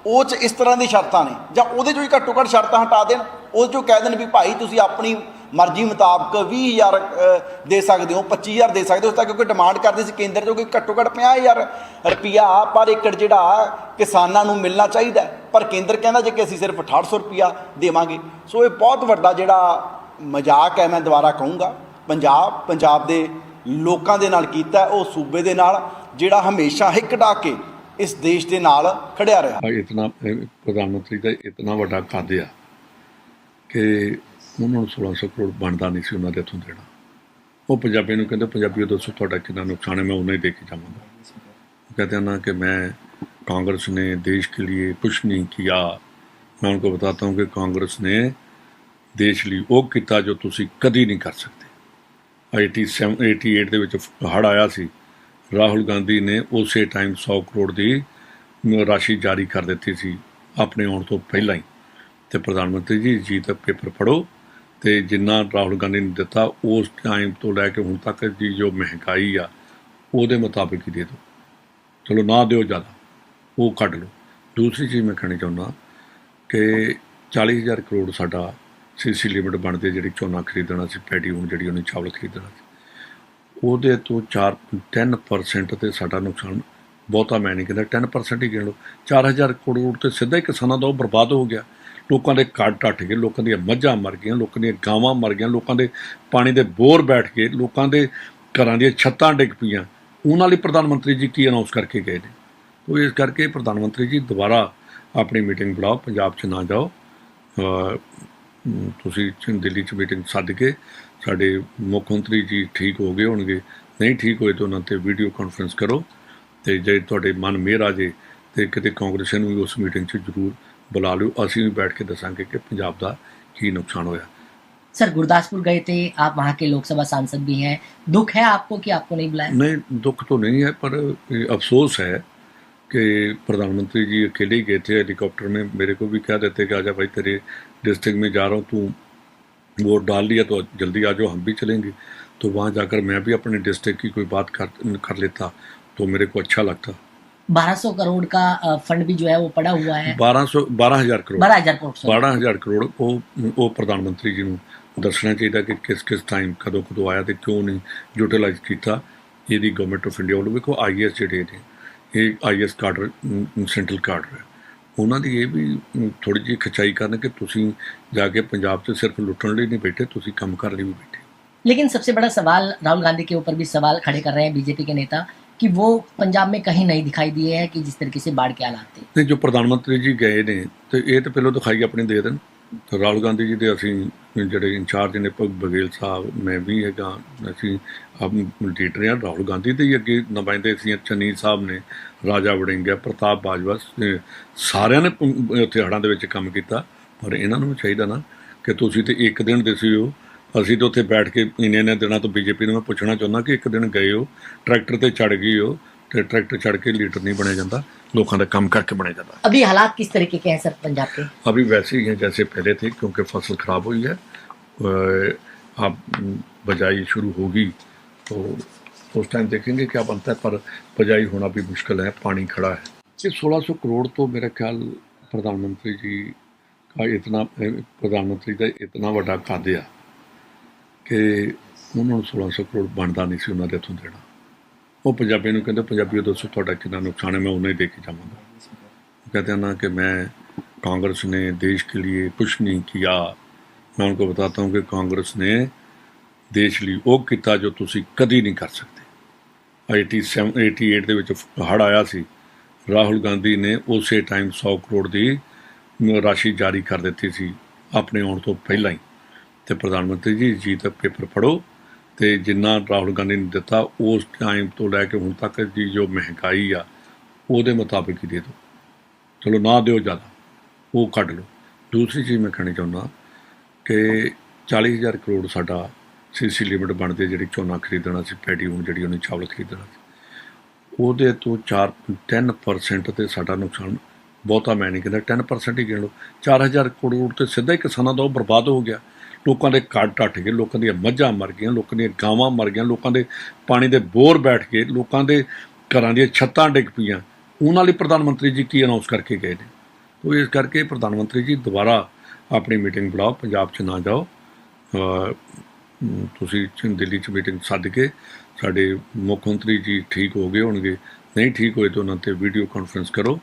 ਉਹ ਚ ਇਸ ਤਰ੍ਹਾਂ ਦੀ ਸ਼ਰਤਾਂ ਨੇ। ਜਾਂ ਉਹਦੇ ਚੋਂ ਹੀ ਘੱਟੋ ਘੱਟ ਸ਼ਰਤਾਂ ਹਟਾ ਦੇਣ। ਉਹਦੇ ਚੋਂ ਕਹਿ ਦੇਣ ਵੀ ਭਾਈ ਤੁਸੀਂ ਆਪਣੀ ਮਰਜ਼ੀ ਮੁਤਾਬਕ 20000 ਅ, ਦੇ ਸਕਦੇ ਹੋ 25000 ਦੇ ਸਕਦੇ ਹੋ ਤਾਂ ਕਿਉਂਕਿ ਡਿਮਾਂਡ ਕਰਦੇ ਸੀ ਕੇਂਦਰ ਚੋਂ ਕਿ ਘੱਟੋ ਘੱਟ 50000 ਰੁਪਿਆ ਪਰ ਏਕੜ ਜਿਹੜਾ ਕਿਸਾਨਾਂ ਨੂੰ ਮਿਲਣਾ ਚਾਹੀਦਾ ਪਰ ਕੇਂਦਰ ਕਹਿੰਦਾ ਜੇ ਕਿ ਅਸੀਂ ਸਿਰਫ 6800 ਰੁਪਿਆ ਦੇਵਾਂਗੇ। ਸੋ ਇਹ ਬਹੁਤ ਵੱਡਾ ਜਿਹੜਾ ਮਜ਼ਾਕ ਹੈ ਮੈਂ ਦੁਬਾਰਾ ਕਹੂੰਗਾ। ਪੰਜਾਬ ਪੰਜਾਬ ਦੇ ਲੋਕਾਂ ਦੇ ਨਾਲ ਕੀਤਾ ਉਹ ਸੂਬੇ ਦੇ ਨਾਲ ਜਿਹੜਾ ਹਮੇਸ਼ਾ ਹਿੱਕ ਡਾ ਕੇ ਇਸ ਦੇਸ਼ ਦੇ ਨਾਲ ਖੜਿਆ ਰਿਹਾ। ਇਤਨਾ ਪ੍ਰਧਾਨ ਮੰਤਰੀ ਦਾ ਇਤਨਾ ਵੱਡਾ ਕੱਦ ਆ ਕਿ ਉਹਨਾਂ ਨੂੰ 1600 ਕਰੋੜ ਬਣਦਾ ਨਹੀਂ ਸੀ ਉਹਨਾਂ ਦੇ ਹੱਥੋਂ ਦੇਣਾ ਉਹ ਪੰਜਾਬੀ ਨੂੰ ਕਹਿੰਦੇ ਪੰਜਾਬੀਓ ਦੱਸੋ ਤੁਹਾਡਾ ਕਿੰਨਾ ਨੁਕਸਾਨ ਹੈ ਮੈਂ ਉਹਨਾਂ ਹੀ ਦੇ ਕੇ ਜਾਵਾਂਗਾ ਉਹ कहते हैं ना कि मैं कांग्रेस ने देश के लिए कुछ नहीं किया मैं उनको बताता हूँ कि कांग्रेस ने ਦੇਸ਼ ਲਈ ਉਹ ਕੀਤਾ ਜੋ ਤੁਸੀਂ ਕਦੀ ਨਹੀਂ ਕਰ ਸਕਦੇ 87 88 ਦੇ ਵਿੱਚ ਹੜ ਆਇਆ ਸੀ ਰਾਹੁਲ ਗਾਂਧੀ ਨੇ ਉਸੇ ਟਾਈਮ 100 ਕਰੋੜ ਦੀ ਰਾਸ਼ੀ ਜਾਰੀ ਕਰ ਦਿੱਤੀ ਸੀ ਆਪਣੇ ਆਉਣ ਤੋਂ ਪਹਿਲਾਂ ਹੀ ਤੇ ਪ੍ਰਧਾਨ ਮੰਤਰੀ ਜੀ ਜੀ ਦਾ ਪੇਪਰ ਪੜੋ ਤੇ ਜਿੰਨਾ ਰਾਹੁਲ ਗਾਂਧੀ ਨੇ ਦਿੱਤਾ, ਉਸ ਟਾਈਮ ਤੋਂ ਲੈ ਕੇ ਹੁਣ ਤੱਕ ਦੀ ਜੋ ਮਹਿੰਗਾਈ ਆ, ਉਹਦੇ ਮੁਤਾਬਿਕ ਹੀ ਦੇ ਦਿਓ। ਚਲੋ ਨਾ ਦਿਓ ਜ਼ਿਆਦਾ, ਉਹ ਕੱਢ ਲਓ। ਦੂਸਰੀ ਚੀਜ਼ ਮੈਂ ਕਹਿਣੀ ਚਾਹੁੰਦਾ ਕਿ 40000 ਕਰੋੜ ਸਾਡਾ ਸੀਸੀ ਲਿਮਿਟ ਬਣਦੀ ਹੈ, ਜਿਹੜੀ ਝੋਨਾ ਖਰੀਦਣਾ ਸੀ, ਪੈਡੀ ਹੁਣ ਜਿਹੜੀ ਉਹਨੇ ਚਾਵਲ ਖਰੀਦਣਾ ਸੀ। ਉਹਦੇ ਤੋਂ 4 10% ਤੇ ਸਾਡਾ ਨੁਕਸਾਨ ਬਹੁਤਾ ਮੈਂ ਨਹੀਂ ਕਹਿੰਦਾ 10% ਹੀ ਗਿਣ ਲਓ। 4000 ਕਰੋੜ ਤੇ ਸਿੱਧਾ ਹੀ ਕਿਸਾਨਾਂ ਦਾ ਉਹ ਬਰਬਾਦ ਹੋ ਗਿਆ। ਲੋਕਾਂ ਦੇ ਘਰ ਟੱਟ ਗਏ, ਲੋਕਾਂ ਦੀਆਂ ਮੱਝਾਂ ਮਰ ਗਈਆਂ, ਲੋਕਾਂ ਦੀਆਂ ਗਾਵਾਂ ਮਰ ਗਈਆਂ, ਲੋਕਾਂ ਦੇ ਪਾਣੀ ਦੇ ਬੋਰ ਬੈਠ ਗਏ, ਲੋਕਾਂ ਦੇ ਘਰਾਂ ਦੀਆਂ ਛੱਤਾਂ ਡਿੱਗ ਪਈਆਂ। ਉਹਨਾਂ ਲਈ ਪ੍ਰਧਾਨ ਮੰਤਰੀ ਜੀ ਕੀ ਅਨਾਉਂਸ ਕਰਕੇ ਗਏ ਨੇ? ਤੋ ਇਸ ਕਰਕੇ ਪ੍ਰਧਾਨ ਮੰਤਰੀ ਜੀ ਦੁਬਾਰਾ ਆਪਣੀ ਮੀਟਿੰਗ ਬੁਲਾਓ, ਪੰਜਾਬ 'ਚ ਨਾ ਜਾਓ। ਤੁਸੀਂ ਦਿੱਲੀ 'ਚ ਮੀਟਿੰਗ ਸੱਦ ਕੇ ਸਾਡੇ ਮੁੱਖ ਮੰਤਰੀ ਜੀ ਠੀਕ ਹੋ ਗਏ ਹੋਣਗੇ। ਨਹੀਂ ਠੀਕ ਹੋਏ ਤਾਂ ਉਹਨਾਂ ਤੇ ਵੀਡੀਓ ਕਾਨਫਰੰਸ ਕਰੋ ਤੇ ਜੇ ਤੁਹਾਡੇ ਮਨ ਮੇਰ ਆ ਜੇ ਤੇ ਕਿਤੇ ਕਾਂਗਰਸ ਨੂੰ ਵੀ ਉਸ ਮੀਟਿੰਗ 'ਚ ਜ਼ਰੂਰ ਬੁਲਾ ਲਿਓ ਅਸੀਂ ਵੀ ਬੈਠ ਕੇ ਦੱਸਾਂਗੇ ਕਿ ਪੰਜਾਬ ਦਾ ਕੀ ਨੁਕਸਾਨ ਹੋਇਆ सर गुरदासपुर गए थे आप वहाँ के लोकसभा सांसद भी हैं दुख है आपको कि आपको नहीं बुलाया नहीं दुख तो नहीं है पर ये अफसोस है कि प्रधानमंत्री जी अकेले ही गए थे हेलीकॉप्टर में मेरे को भी कह देते कि आजा भाई तेरे डिस्ट्रिक्ट में जा रहा हूँ तू वोट डाल लिया तो जल्दी आ जाओ हम भी चलेंगे तो वहाँ जाकर मैं भी अपने डिस्ट्रिक्ट की कोई बात कर कर लेता तो मेरे को अच्छा लगता बारह सौ करोड़ का अ, फंड भी जो है वो पड़ा हुआ है बारह सौ बारह हजार करोड़ बारह हजार करोड़ sorry। ਬਾਰਾਂ ਹਜ਼ਾਰ ਕਰੋੜ ਉਹ ਉਹ ਪ੍ਰਧਾਨ ਮੰਤਰੀ ਜੀ ਨੂੰ ਦੱਸਣਾ ਚਾਹੀਦਾ ਕਿ ਕਿਸ ਕਿਸ ਟਾਈਮ ਕਦੋਂ ਕਦੋਂ ਆਇਆ ਤੇ ਕਿਉਂ ਨਹੀਂ ਯੂਟਿਲਾਈਜ਼ ਕੀਤਾ ਇਹਦੀ ਗਵਰਨਮੈਂਟ ਆਫ ਇੰਡੀਆ ਵੱਲੋਂ ਵੇਖੋ ਆਈਐਸ ਜਿਹੜੇ ਨੇ ਇਹ ਆਈਐਸ ਕਾਡਰ ਸੈਂਟਰਲ ਕਾਡਰ ਹੈ ਉਹਨਾਂ ਦੀ ਇਹ ਵੀ ਥੋੜੀ ਜਿਹੀ ਖਚਾਈ ਕਰਨ ਕਿ ਤੁਸੀਂ ਜਾ ਕੇ ਪੰਜਾਬ 'ਚ ਸਿਰਫ ਲੁੱਟਣ ਲਈ ਨਹੀਂ ਬੈਠੇ ਤੁਸੀਂ ਕੰਮ ਕਰਨ ਲਈ ਵੀ ਬੈਠੇ लेकिन सबसे बड़ा सवाल राहुल गांधी के ऊपर भी सवाल खड़े कर रहे हैं बीजेपी के नेता कि वो पंजाब में कहीं नहीं दिखाई दिए हैं कि जिस तरीके से बाढ़ के हालात थे ਤੇ ਜੋ ਪ੍ਰਧਾਨ ਮੰਤਰੀ ਜੀ ਗਏ ਨੇ ਤੇ ਇਹ ਤਾਂ ਪਹਿਲਾਂ ਦਿਖਾਈ ਆਪਣੀ ਦੇ ਦੇਣ ਤੇ ਰਾਹੁਲ ਗਾਂਧੀ ਜੀ ਦੇ ਅਸੀਂ ਜਿਹੜੇ ਇੰਚਾਰਜ ਨੇ ਭਗ ਬਗੇਲ ਸਾਹਿਬ ਮੈਂ ਵੀ ਹੈਗਾ ਅਸੀਂ ਆਪ ਲੀਡਰ ਹਾਂ ਰਾਹੁਲ ਗਾਂਧੀ ਦੇ ਹੀ ਅੱਗੇ ਨੁਮਾਇੰਦੇ ਸੀ ਚੰਨੀ ਸਾਹਿਬ ਨੇ ਰਾਜਾ ਵੜਿੰਗਾ ਪ੍ਰਤਾਪ ਬਾਜਵਾ ਸ- ਸਾਰਿਆਂ ਨੇ ਪ- ਉੱਥੇ ਹੜ੍ਹਾਂ ਦੇ ਵਿੱਚ ਕੰਮ ਕੀਤਾ ਪਰ ਇਹਨਾਂ ਨੂੰ ਵੀ ਚਾਹੀਦਾ ਨਾ ਕਿ ਤੁਸੀਂ ਤੇ ਇੱਕ ਦਿਨ ਦੇ ਸੀ ਹੋ ਅਸੀਂ ਤਾਂ ਉੱਥੇ ਬੈਠ ਕੇ ਇੰਨੇ ਇੰਨੇ ਦਿਨਾਂ ਤੋਂ ਬੀਜੇਪੀ ਨੂੰ ਮੈਂ ਪੁੱਛਣਾ ਚਾਹੁੰਦਾ ਕਿ ਇੱਕ ਦਿਨ ਗਏ ਹੋ ਟਰੈਕਟਰ ਤੇ ਚੜ ਗਏ ਹੋ ਤੇ ਟਰੈਕਟਰ ਚੜ ਕੇ ਲੀਡਰ ਨਹੀਂ ਬਣਿਆ ਜਾਂਦਾ ਲੋਕਾਂ ਦਾ ਕੰਮ ਕਰਕੇ ਬਣਿਆ ਜਾਂਦਾ अभी हालात किस तरीके के हैं सर पंजाब के अभी वैसे ही हैं जैसे पहले थे क्योंकि फसल खराब हुई है अ, अब बजाई शुरू होगी तो उस टाइम देखेंगे क्या बनता है पर बजाई होना भी मुश्किल है पानी खड़ा है ये 1600 करोड़ तो मेरा ख्याल प्रधानमंत्री जी का इतना अ, प्रधानमंत्री का इतना ਵੱਡਾ ਕਾਦੇ ਆ ਕਿ ਉਹਨਾਂ ਨੂੰ 1600 ਕਰੋੜ ਬਣਦਾ ਨਹੀਂ ਸੀ ਉਹਨਾਂ ਦੇ ਹੱਥੋਂ ਦੇਣਾ ਉਹ ਪੰਜਾਬੀ ਨੂੰ ਕਹਿੰਦੇ ਪੰਜਾਬੀਓ ਦੱਸੋ ਤੁਹਾਡਾ ਕਿੰਨਾ ਨੁਕਸਾਨ ਹੈ मैं उन्हें दे के जाऊंगा कहते हैं ना कि मैं कांग्रेस ने देश के लिए कुछ नहीं किया मैं उनको बताता हूँ कि कांग्रेस ने ਦੇਸ਼ ਲਈ ਉਹ ਕੀਤਾ ਜੋ ਤੁਸੀਂ ਕਦੀ ਨਹੀਂ ਕਰ ਸਕਦੇ 87 88 ਦੇ ਵਿੱਚ ਹੜ ਆਇਆ ਸੀ ਰਾਹੁਲ ਗਾਂਧੀ ਨੇ ਉਸੇ ਟਾਈਮ 100 ਕਰੋੜ ਦੀ ਰਾਸ਼ੀ ਜਾਰੀ ਕਰ ਦਿੱਤੀ ਸੀ ਆਪਣੇ ਆਉਣ ਤੋਂ ਪਹਿਲਾਂ ਹੀ ਤੇ ਪ੍ਰਧਾਨ ਮੰਤਰੀ ਜੀ ਜੀ ਦਾ ਪੇਪਰ ਪੜੋ ਤੇ ਜਿੰਨਾ ਰਾਹੁਲ ਗਾਂਧੀ ਨੇ ਦਿੱਤਾ, ਉਸ ਟਾਈਮ ਤੋਂ ਲੈ ਕੇ ਹੁਣ ਤੱਕ ਦੀ ਜੋ ਮਹਿੰਗਾਈ ਆ, ਉਹਦੇ ਮੁਤਾਬਿਕ ਹੀ ਦੇ ਦਿਓ। ਚਲੋ, ਨਾ ਦਿਓ ਜ਼ਿਆਦਾ, ਉਹ ਕੱਢ ਲਓ। ਦੂਸਰੀ ਚੀਜ਼ ਮੈਂ ਕਹਿਣੀ ਚਾਹੁੰਦਾ ਕਿ 40000 ਕਰੋੜ ਸਾਡਾ ਸੀਸੀ ਲਿਮਿਟ ਬਣਦੀ ਹੈ ਜਿਹੜੀ ਝੋਨਾ ਖਰੀਦਣਾ ਸੀ, ਪੈਡੀ ਹੁਣ ਜਿਹੜੀ ਉਹਨੇ ਚਾਵਲ ਖਰੀਦਣਾ ਸੀ। ਉਹਦੇ ਤੋਂ 4 10% ਤੇ ਸਾਡਾ ਨੁਕਸਾਨ ਬਹੁਤਾ, ਮੈਂ ਨਹੀਂ ਕਹਿੰਦਾ 10% ਹੀ ਗਿਣ ਲਓ। 4000 ਕਰੋੜ ਤੇ ਸਿੱਧਾ ਹੀ ਕਿਸਾਨਾਂ ਦਾ ਉਹ ਬਰਬਾਦ ਹੋ ਗਿਆ। ਲੋਕਾਂ ਦੇ ਘਰ ਟੱਟ ਗਏ, ਲੋਕਾਂ ਦੀਆਂ ਮੱਝਾਂ ਮਰ ਗਈਆਂ, ਲੋਕਾਂ ਦੀਆਂ ਗਾਵਾਂ ਮਰ ਗਈਆਂ, ਲੋਕਾਂ ਦੇ ਪਾਣੀ ਦੇ ਬੋਰ ਬੈਠ ਗਏ, ਲੋਕਾਂ ਦੇ ਘਰਾਂ ਦੀਆਂ ਛੱਤਾਂ ਡਿੱਗ ਪਈਆਂ। ਉਹਨਾਂ ਲਈ ਪ੍ਰਧਾਨ ਮੰਤਰੀ ਜੀ ਕੀ ਅਨਾਉਂਸ ਕਰਕੇ ਗਏ ਨੇ? ਤੋ ਇਸ ਕਰਕੇ ਪ੍ਰਧਾਨ ਮੰਤਰੀ ਜੀ ਦੁਬਾਰਾ ਆਪਣੀ ਮੀਟਿੰਗ ਬੁਲਾਓ, ਪੰਜਾਬ 'ਚ ਨਾ ਜਾਓ। ਤੁਸੀਂ ਦਿੱਲੀ 'ਚ ਮੀਟਿੰਗ ਸੱਦ ਕੇ ਸਾਡੇ ਮੁੱਖ ਮੰਤਰੀ ਜੀ ਠੀਕ ਹੋ ਗਏ ਹੋਣਗੇ। ਨਹੀਂ ਠੀਕ ਹੋਏ ਤਾਂ ਉਹਨਾਂ ਤੇ ਵੀਡੀਓ ਕਾਨਫਰੰਸ ਕਰੋ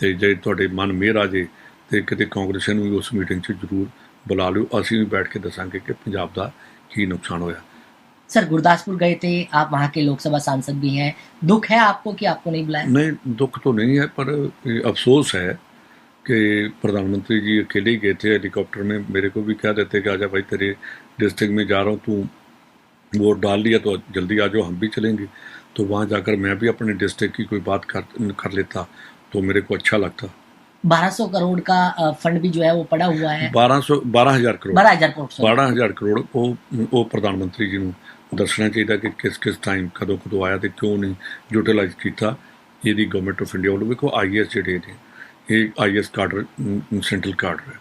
ਤੇ ਜੇ ਤੁਹਾਡੇ ਮਨ ਮੇਰ ਆ ਜੇ ਤੇ ਕਿਤੇ ਕਾਂਗਰਸ ਨੂੰ ਵੀ ਉਸ ਮੀਟਿੰਗ 'ਚ ਜ਼ਰੂਰ ਬੁਲਾ ਲਿਓ ਅਸੀਂ ਵੀ ਬੈਠ ਕੇ ਦੱਸਾਂਗੇ ਕਿ ਪੰਜਾਬ ਦਾ ਕੀ ਨੁਕਸਾਨ ਹੋਇਆ सर गुरदासपुर गए थे आप वहाँ के लोकसभा सांसद भी हैं दुख है आपको कि आपको नहीं बुलाया नहीं दुख तो नहीं है पर ये अफसोस है कि प्रधानमंत्री जी अकेले ही गए थे हेलीकॉप्टर में मेरे को भी कह देते कि आजा भाई तेरे डिस्ट्रिक्ट में जा रहा हूँ तू वोट डाल लिया तो जल्दी आ जाओ हम भी चलेंगे तो वहाँ जाकर मैं भी अपने डिस्ट्रिक्ट की कोई बात कर कर लेता तो मेरे को अच्छा लगता बारह सौ करोड़ का अ, फंड भी जो है वो पड़ा हुआ है बारह सौ बारह हजार करोड़ बारह हजार करोड़ sorry। ਬਾਰਾਂ ਹਜ਼ਾਰ ਕਰੋੜ ਉਹ ਉਹ ਪ੍ਰਧਾਨ ਮੰਤਰੀ ਜੀ ਨੂੰ ਦੱਸਣਾ ਚਾਹੀਦਾ ਕਿ ਕਿਸ ਕਿਸ ਟਾਈਮ ਕਦੋਂ ਕਦੋਂ ਆਇਆ ਤੇ ਕਿਉਂ ਨਹੀਂ ਯੂਟਿਲਾਈਜ਼ ਕੀਤਾ ਇਹਦੀ ਗਵਰਨਮੈਂਟ ਆਫ ਇੰਡੀਆ ਵੱਲੋਂ ਵੇਖੋ ਆਈਐਸ ਜਿਹੜੇ ਨੇ ਇਹ ਆਈਐਸ ਕਾਡਰ ਸੈਂਟਰਲ ਕਾਡਰ ਹੈ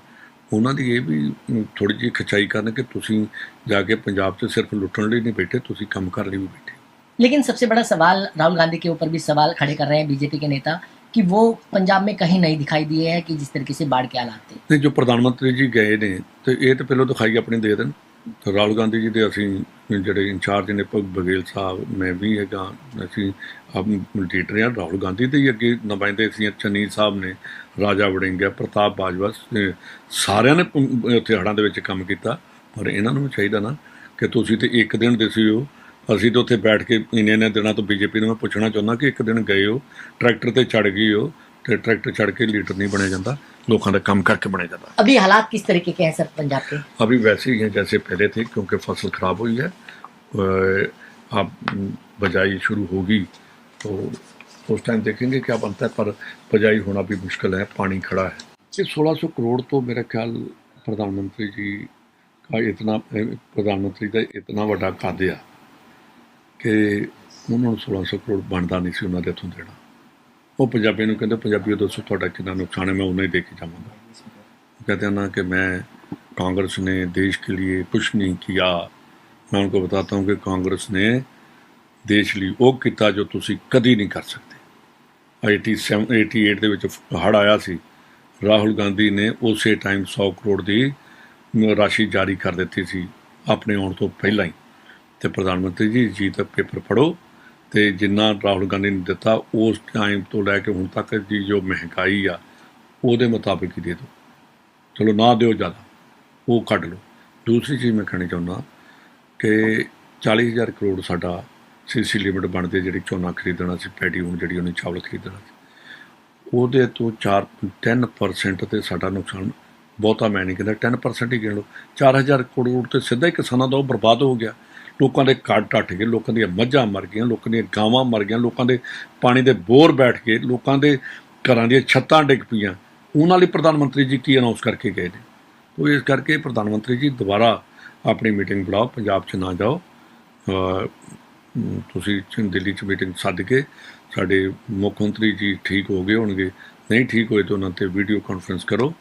ਉਹਨਾਂ ਦੀ ਇਹ ਵੀ ਥੋੜੀ ਜਿਹੀ ਖਚਾਈ ਕਰਨ ਕਿ ਤੁਸੀਂ ਜਾ ਕੇ ਪੰਜਾਬ 'ਚ ਸਿਰਫ ਲੁੱਟਣ ਲਈ ਨਹੀਂ ਬੈਠੇ ਤੁਸੀਂ ਕੰਮ ਕਰਨ ਲਈ ਵੀ ਬੈਠੇ लेकिन सबसे बड़ा सवाल राहुल गांधी के ऊपर भी सवाल खड़े कर रहे हैं बीजेपी के नेता कि वो पंजाब में कहीं नहीं दिखाई दिए हैं कि जिस तरीके से बाढ़ के हालात थे ਤੇ ਜੋ ਪ੍ਰਧਾਨ ਮੰਤਰੀ ਜੀ ਗਏ ਨੇ ਤੇ ਇਹ ਤਾਂ ਪਹਿਲਾਂ ਦਿਖਾਈ ਆਪਣੀ ਦੇ ਦੇਣ ਤੇ ਰਾਹੁਲ ਗਾਂਧੀ ਜੀ ਦੇ ਅਸੀਂ ਜਿਹੜੇ ਇੰਚਾਰਜ ਨੇ ਭਗ ਬਗੇਲ ਸਾਹਿਬ ਮੈਂ ਵੀ ਹੈਗਾ ਅਸੀਂ ਆਪ ਲੀਡਰ ਹਾਂ ਰਾਹੁਲ ਗਾਂਧੀ ਦੇ ਹੀ ਅੱਗੇ ਨੁਮਾਇੰਦੇ ਸੀ ਚੰਨੀ ਸਾਹਿਬ ਨੇ ਰਾਜਾ ਵੜਿੰਗਾ ਪ੍ਰਤਾਪ ਬਾਜਵਾ ਸ- ਸਾਰਿਆਂ ਨੇ ਪ- ਉੱਥੇ ਹੜ੍ਹਾਂ ਦੇ ਵਿੱਚ ਕੰਮ ਕੀਤਾ ਪਰ ਇਹਨਾਂ ਨੂੰ ਵੀ ਚਾਹੀਦਾ ਨਾ ਕਿ ਤੁਸੀਂ ਤੇ ਇੱਕ ਦਿਨ ਦੇ ਸੀ ਹੋ ਅਸੀਂ ਤਾਂ ਉੱਥੇ ਬੈਠ ਕੇ ਇੰਨੇ ਇੰਨੇ ਦਿਨਾਂ ਤੋਂ ਬੀਜੇਪੀ ਨੂੰ ਮੈਂ ਪੁੱਛਣਾ ਚਾਹੁੰਦਾ ਕਿ ਇੱਕ ਦਿਨ ਗਏ ਹੋ ਟਰੈਕਟਰ ਤੇ ਚੜ ਗਏ ਹੋ ਤੇ ਟਰੈਕਟਰ ਚੜ ਕੇ ਲੀਡਰ ਨਹੀਂ ਬਣਿਆ ਜਾਂਦਾ ਲੋਕਾਂ ਦਾ ਕੰਮ ਕਰਕੇ ਬਣਿਆ ਜਾਂਦਾ अभी हालात किस तरीके के हैं सर पंजाब के अभी वैसे ही हैं जैसे पहले थे क्योंकि फसल खराब हुई है अ, अब बजाई शुरू होगी तो उस टाइम देखेंगे क्या बनता है पर बजाई होना भी मुश्किल है पानी खड़ा है ये 1600 करोड़ तो मेरा ख्याल प्रधानमंत्री जी का इतना अ, प्रधानमंत्री ਦਾ ਇਤਨਾ ਵੱਡਾ ਕਾਦੇ ਆ ਕਿ ਉਹਨਾਂ ਨੂੰ 1600 ਕਰੋੜ ਬਣਦਾ ਨਹੀਂ ਸੀ ਉਹਨਾਂ ਦੇ ਤੋਂ ਦੇਣਾ ਉਹ ਪੰਜਾਬੀ ਨੂੰ ਕਹਿੰਦੇ ਪੰਜਾਬੀਓ ਦੱਸੋ ਤੁਹਾਡਾ ਕਿੰਨਾ ਨੁਕਸਾਨ ਹੈ ਮੈਂ ਉਹਨਾਂ ਹੀ ਦੇ ਕੇ ਜਾਵਾਂਗਾ कहते हैं ना कि मैं कांग्रेस ने देश के लिए कुछ नहीं किया मैं उनको बताता हूँ कि कांग्रेस ने ਦੇਸ਼ ਲਈ ਉਹ ਕੀਤਾ ਜੋ ਤੁਸੀਂ ਕਦੀ ਨਹੀਂ ਕਰ ਸਕਦੇ 87 88 ਦੇ ਵਿੱਚ ਹੜ ਆਇਆ ਸੀ ਰਾਹੁਲ ਗਾਂਧੀ ਨੇ ਉਸੇ ਟਾਈਮ 100 ਕਰੋੜ ਦੀ ਰਾਸ਼ੀ ਜਾਰੀ ਕਰ ਦਿੱਤੀ ਸੀ ਆਪਣੇ ਆਉਣ ਤੋਂ ਪਹਿਲਾਂ ਹੀ ਤੇ ਪ੍ਰਧਾਨ ਮੰਤਰੀ ਜੀ ਜੀ ਦਾ ਪੇਪਰ ਪੜੋ ਤੇ ਜਿੰਨਾ ਰਾਹੁਲ ਗਾਂਧੀ ਨੇ ਦਿੱਤਾ, ਉਸ ਟਾਈਮ ਤੋਂ ਲੈ ਕੇ ਹੁਣ ਤੱਕ ਦੀ ਜੋ ਮਹਿੰਗਾਈ ਆ, ਉਹਦੇ ਮੁਤਾਬਿਕ ਹੀ ਦੇ ਦਿਓ। ਚਲੋ, ਨਾ ਦਿਓ ਜ਼ਿਆਦਾ, ਉਹ ਕੱਢ ਲਓ। ਦੂਸਰੀ ਚੀਜ਼ ਮੈਂ ਕਹਿਣੀ ਚਾਹੁੰਦਾ ਕਿ 40000 ਕਰੋੜ ਸਾਡਾ ਸੀਸੀ ਲਿਮਿਟ ਬਣਦੇ, ਜਿਹੜੀ ਝੋਨਾ ਖਰੀਦਣਾ ਸੀ, ਪੈਡੀ ਹੁਣ ਜਿਹੜੀ ਉਹਨੇ ਚਾਵਲ ਖਰੀਦਣਾ ਸੀ। ਉਹਦੇ ਤੋਂ 4 10% ਤੇ ਸਾਡਾ ਨੁਕਸਾਨ ਬਹੁਤਾ, ਮੈਂ ਨਹੀਂ ਕਹਿੰਦਾ 10% ਹੀ ਗਿਣ ਲਓ। 4000 ਕਰੋੜ ਤੇ ਸਿੱਧਾ ਹੀ ਕਿਸਾਨਾਂ ਦਾ ਉਹ ਬਰਬਾਦ ਹੋ ਗਿਆ। ਲੋਕਾਂ ਦੇ ਘਰ ਟੱਟ ਗਏ, ਲੋਕਾਂ ਦੀਆਂ ਮੱਝਾਂ ਮਰ ਗਈਆਂ, ਲੋਕਾਂ ਦੀਆਂ ਗਾਵਾਂ ਮਰ ਗਈਆਂ, ਲੋਕਾਂ ਦੇ ਪਾਣੀ ਦੇ ਬੋਰ ਬੈਠ ਗਏ, ਲੋਕਾਂ ਦੇ ਘਰਾਂ ਦੀਆਂ ਛੱਤਾਂ ਡਿੱਗ ਪਈਆਂ। ਉਹਨਾਂ ਲਈ ਪ੍ਰਧਾਨ ਮੰਤਰੀ ਜੀ ਕੀ ਅਨਾਉਂਸ ਕਰਕੇ ਗਏ ਨੇ? ਉਹ ਇਸ ਕਰਕੇ ਪ੍ਰਧਾਨ ਮੰਤਰੀ ਜੀ ਦੁਬਾਰਾ ਆਪਣੀ ਮੀਟਿੰਗ ਬੁਲਾਓ, ਪੰਜਾਬ 'ਚ ਨਾ ਜਾਓ। ਤੁਸੀਂ ਦਿੱਲੀ 'ਚ ਮੀਟਿੰਗ ਸੱਦ ਕੇ ਸਾਡੇ ਮੁੱਖ ਮੰਤਰੀ ਜੀ ਠੀਕ ਹੋ ਗਏ ਹੋਣਗੇ। ਨਹੀਂ ਠੀਕ ਹੋਏ ਤਾਂ ਉਹਨਾਂ ਤੇ ਵੀਡੀਓ ਕਾਨਫਰੰਸ ਕਰੋ।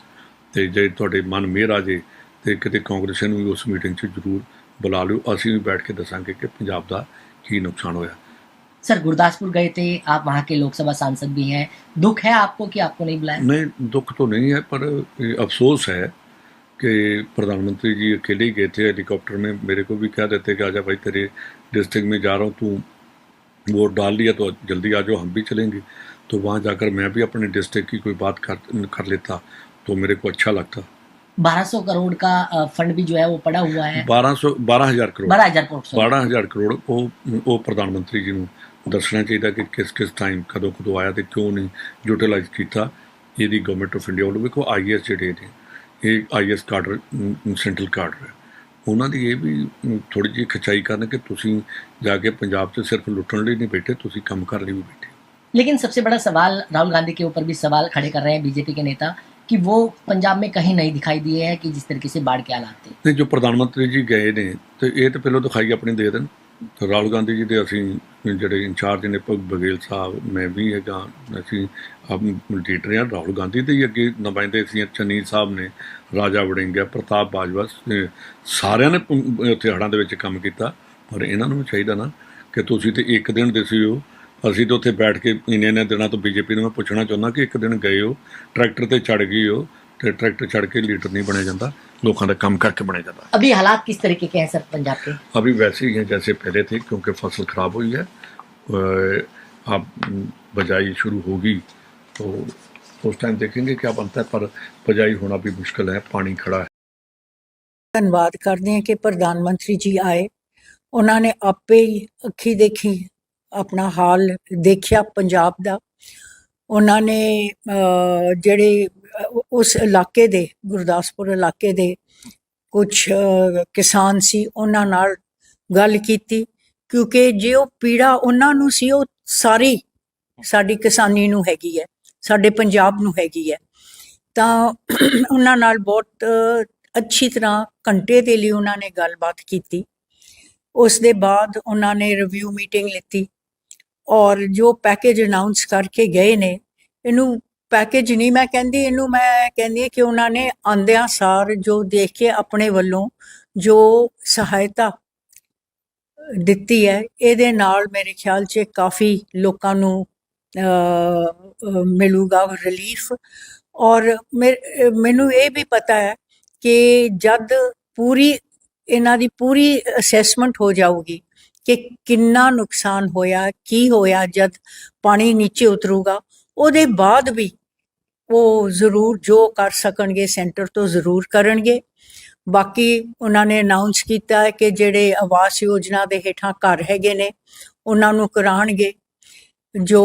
ਤੇ ਜੇ ਤੁਹਾਡੇ ਮਨ ਮੇਰ ਆ ਜੇ, ਤੇ ਕਿਤੇ ਕਾਂਗਰਸ ਨੂੰ ਵੀ ਉਸ ਮੀਟਿੰਗ 'ਚ ਜ਼ਰੂਰ ਬੁਲਾ ਲਿਓ ਅਸੀਂ ਵੀ ਬੈਠ ਕੇ ਦੱਸਾਂਗੇ ਕਿ ਪੰਜਾਬ ਦਾ ਕੀ ਨੁਕਸਾਨ ਹੋਇਆ सर गुरदासपुर गए थे आप वहाँ के लोकसभा सांसद भी हैं दुख है आपको कि आपको नहीं बुलाया नहीं दुख तो नहीं है पर ये अफसोस है कि प्रधानमंत्री जी अकेले ही गए थे हेलीकॉप्टर में मेरे को भी कह देते कि आजा भाई तेरे डिस्ट्रिक्ट में जा रहा हूँ तू वोट डाल लिया तो जल्दी आ जाओ हम भी चलेंगे तो वहाँ जाकर मैं भी अपने डिस्ट्रिक्ट की कोई बात कर कर लेता तो मेरे को अच्छा लगता 1200 करोड़ का अ, फंड भी जो है वो पड़ा हुआ है बारह सौ बारह हजार करोड़ बारह हजार करोड़ sorry। ਬਾਰਾਂ ਹਜ਼ਾਰ ਕਰੋੜ ਉਹ ਉਹ ਪ੍ਰਧਾਨ ਮੰਤਰੀ ਜੀ ਨੂੰ ਦੱਸਣਾ ਚਾਹੀਦਾ ਕਿ ਕਿਸ ਕਿਸ ਟਾਈਮ ਕਦੋਂ ਕਦੋਂ ਆਇਆ ਤੇ ਕਿਉਂ ਨਹੀਂ ਯੂਟਿਲਾਈਜ਼ ਕੀਤਾ ਇਹਦੀ ਗਵਰਨਮੈਂਟ ਆਫ ਇੰਡੀਆ ਵੱਲੋਂ ਵੇਖੋ ਆਈਐਸ ਜਿਹੜੇ ਨੇ ਇਹ ਆਈਐਸ ਕਾਡਰ ਸੈਂਟਰਲ ਕਾਡਰ ਹੈ ਉਹਨਾਂ ਦੀ ਇਹ ਵੀ ਥੋੜੀ ਜਿਹੀ ਖਚਾਈ ਕਰਨ ਕਿ ਤੁਸੀਂ ਜਾ ਕੇ ਪੰਜਾਬ 'ਚ ਸਿਰਫ ਲੁੱਟਣ ਲਈ ਨਹੀਂ ਬੈਠੇ ਤੁਸੀਂ ਕੰਮ ਕਰਨ ਲਈ ਵੀ ਬੈਠੇ लेकिन सबसे बड़ा सवाल राहुल गांधी के ऊपर भी सवाल खड़े कर रहे हैं बीजेपी के नेता कि वो पंजाब में कहीं नहीं दिखाई दिए हैं कि जिस तरीके से बाढ़ के हालात थे ਤੇ ਜੋ ਪ੍ਰਧਾਨ ਮੰਤਰੀ ਜੀ ਗਏ ਨੇ ਤੇ ਇਹ ਤਾਂ ਪਹਿਲਾਂ ਦਿਖਾਈ ਆਪਣੀ ਦੇ ਦੇਣ ਤੇ ਰਾਹੁਲ ਗਾਂਧੀ ਜੀ ਦੇ ਅਸੀਂ ਜਿਹੜੇ ਇੰਚਾਰਜ ਨੇ ਭਗ ਬਗੇਲ ਸਾਹਿਬ ਮੈਂ ਵੀ ਹੈਗਾ ਅਸੀਂ ਆਪ ਲੀਡਰ ਹਾਂ ਰਾਹੁਲ ਗਾਂਧੀ ਦੇ ਹੀ ਅੱਗੇ ਨੁਮਾਇੰਦੇ ਸੀ ਚੰਨੀ ਸਾਹਿਬ ਨੇ ਰਾਜਾ ਵੜਿੰਗਿਆ ਪ੍ਰਤਾਪ ਬਾਜਵਾ ਸ- ਸਾਰਿਆਂ ਨੇ ਪ- ਉੱਥੇ ਹੜ੍ਹਾਂ ਦੇ ਵਿੱਚ ਕੰਮ ਕੀਤਾ ਪਰ ਇਹਨਾਂ ਨੂੰ ਵੀ ਚਾਹੀਦਾ ਨਾ ਕਿ ਤੁਸੀਂ ਤੇ ਇੱਕ ਦਿਨ ਦੇ ਸੀ ਹੋ ਅਸੀਂ ਤਾਂ ਉੱਥੇ ਬੈਠ ਕੇ ਇੰਨੇ ਇੰਨੇ ਦਿਨਾਂ ਤੋਂ ਬੀਜੇਪੀ ਨੂੰ ਮੈਂ ਪੁੱਛਣਾ ਚਾਹੁੰਦਾ ਕਿ ਇੱਕ ਦਿਨ ਗਏ ਹੋ ਟਰੈਕਟਰ ਤੇ ਚੜ ਗਏ ਹੋ ਤੇ ਟਰੈਕਟਰ ਚੜ ਕੇ ਲੀਡਰ ਨਹੀਂ ਬਣਿਆ ਜਾਂਦਾ ਲੋਕਾਂ ਦਾ ਕੰਮ ਕਰਕੇ ਬਣਿਆ ਜਾਂਦਾ अभी हालात किस तरीके के हैं सर पंजाब के अभी वैसे ही हैं जैसे पहले थे क्योंकि फसल खराब हुई है अ, अब बजाई शुरू होगी तो उस टाइम देखेंगे क्या बनता है पर बजाई होना भी मुश्किल है पानी खड़ा है ਧੰਨਵਾਦ ਕਰਦੇ ਹਾਂ ਕਿ ਪ੍ਰਧਾਨ ਮੰਤਰੀ ਜੀ ਆਏ ਉਹਨਾਂ ਨੇ ਆਪੇ ਹੀ ਅੱਖੀ ਦੇਖੀ ਆਪਣਾ ਹਾਲ ਦੇਖਿਆ ਪੰਜਾਬ ਦਾ। ਉਹਨਾਂ ਨੇ ਜਿਹੜੇ ਉਸ ਇਲਾਕੇ ਦੇ, ਗੁਰਦਾਸਪੁਰ ਇਲਾਕੇ ਦੇ ਕੁਝ ਕਿਸਾਨ ਸੀ, ਉਹਨਾਂ ਨਾਲ ਗੱਲ ਕੀਤੀ। ਕਿਉਂਕਿ ਜੇ ਉਹ ਪੀੜਾ ਉਹਨਾਂ ਨੂੰ ਸੀ, ਉਹ ਸਾਰੀ ਸਾਡੀ ਕਿਸਾਨੀ ਨੂੰ ਹੈਗੀ ਹੈ, ਸਾਡੇ ਪੰਜਾਬ ਨੂੰ ਹੈਗੀ ਹੈ। ਤਾਂ ਉਹਨਾਂ ਨਾਲ ਬਹੁਤ ਅੱਛੀ ਤਰ੍ਹਾਂ ਘੰਟੇ ਦੇ ਲਈ ਉਹਨਾਂ ਨੇ ਗੱਲਬਾਤ ਕੀਤੀ। ਉਸ ਦੇ ਬਾਅਦ ਉਹਨਾਂ ਨੇ ਰਿਵਿਊ ਮੀਟਿੰਗ ਲਿੱਤੀ। ਔਰ ਜੋ ਪੈਕੇਜ ਅਨਾਉਂਸ ਕਰਕੇ ਗਏ ਨੇ ਇਹਨੂੰ ਪੈਕੇਜ ਨਹੀਂ ਮੈਂ ਕਹਿੰਦੀ ਇਹਨੂੰ ਮੈਂ ਕਹਿੰਦੀ ਹਾਂ ਕਿ ਉਹਨਾਂ ਨੇ ਆਂਦਿਆਂ ਸਾਰ ਜੋ ਦੇਖ ਕੇ ਆਪਣੇ ਵੱਲੋਂ ਜੋ ਸਹਾਇਤਾ ਦਿੱਤੀ ਹੈ ਇਹਦੇ ਨਾਲ ਮੇਰੇ ਖਿਆਲ 'ਚ ਕਾਫੀ ਲੋਕਾਂ ਨੂੰ ਅਹ, ਮਿਲੂਗਾ ਰਿਲੀਫ ਔਰ ਮੇ- ਮੈਨੂੰ ਇਹ ਵੀ ਪਤਾ ਹੈ ਕਿ ਜਦ ਪੂਰੀ ਇਹਨਾਂ ਦੀ ਪੂਰੀ ਅਸੈਸਮੈਂਟ ਹੋ ਜਾਊਗੀ ਕਿ ਕਿੰਨਾ ਨੁਕਸਾਨ ਹੋਇਆ, ਕੀ ਹੋਇਆ ਜਦ ਪਾਣੀ ਨੀਚੇ ਉਤਰੂਗਾ। ਉਹਦੇ ਬਾਅਦ ਵੀ ਉਹ ਜ਼ਰੂਰ ਜੋ ਕਰ ਸਕਣਗੇ, ਸੈਂਟਰ ਤੋਂ ਜ਼ਰੂਰ ਕਰਨਗੇ। ਬਾਕੀ ਉਹਨਾਂ ਨੇ ਅਨਾਉਂਸ ਕੀਤਾ ਹੈ ਕਿ ਜਿਹੜੇ ਆਵਾਸ ਯੋਜਨਾ ਦੇ ਹੇਠਾਂ ਘਰ ਹੈਗੇ ਨੇ, ਉਹਨਾਂ ਨੂੰ ਕਰਾਣਗੇ ਜੋ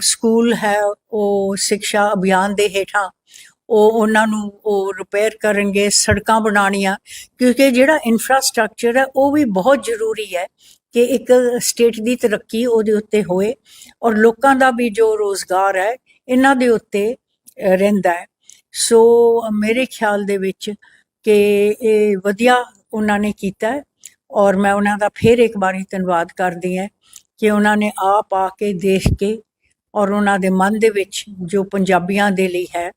ਸਕੂਲ ਹੈ, ਉਹ ਸਿੱਖਿਆ ਅਭਿਆਨ ਦੇ ਹੇਠਾਂ, ਉਹ ਉਹਨਾਂ ਨੂੰ ਉਹ ਰਿਪੇਅਰ ਕਰਨਗੇ, ਸੜਕਾਂ ਬਣਾਉਣੀਆਂ। ਕਿਉਂਕਿ ਜਿਹੜਾ ਇਨਫਰਾਸਟ੍ਰਕਚਰ ਹੈ, ਉਹ ਵੀ ਬਹੁਤ ਜ਼ਰੂਰੀ ਹੈ। ਕਿ ਇੱਕ ਸਟੇਟ ਦੀ ਤਰੱਕੀ ਉਹਦੇ ਉੱਤੇ ਹੋਏ ਔਰ ਲੋਕਾਂ ਦਾ ਵੀ ਜੋ ਰੋਜ਼ਗਾਰ ਹੈ, ਇਹਨਾਂ ਦੇ ਉੱਤੇ ਰਹਿੰਦਾ ਹੈ। ਸੋ ਮੇਰੇ ਖਿਆਲ ਦੇ ਵਿੱਚ ਕਿ ਇਹ ਵਧੀਆ ਉਹਨਾਂ ਨੇ ਕੀਤਾ ਹੈ ਔਰ ਮੈਂ ਉਹਨਾਂ ਦਾ ਫਿਰ ਇੱਕ ਵਾਰੀ ਧੰਨਵਾਦ ਕਰਦੀ ਹਾਂ ਕਿ ਉਹਨਾਂ ਨੇ ਆਪ ਆ ਕੇ ਦੇਖ ਕੇ ਔਰ ਉਹਨਾਂ ਦੇ ਮਨ ਦੇ ਵਿੱਚ ਜੋ ਪੰਜਾਬੀਆਂ ਦੇ ਲਈ ਹੈ,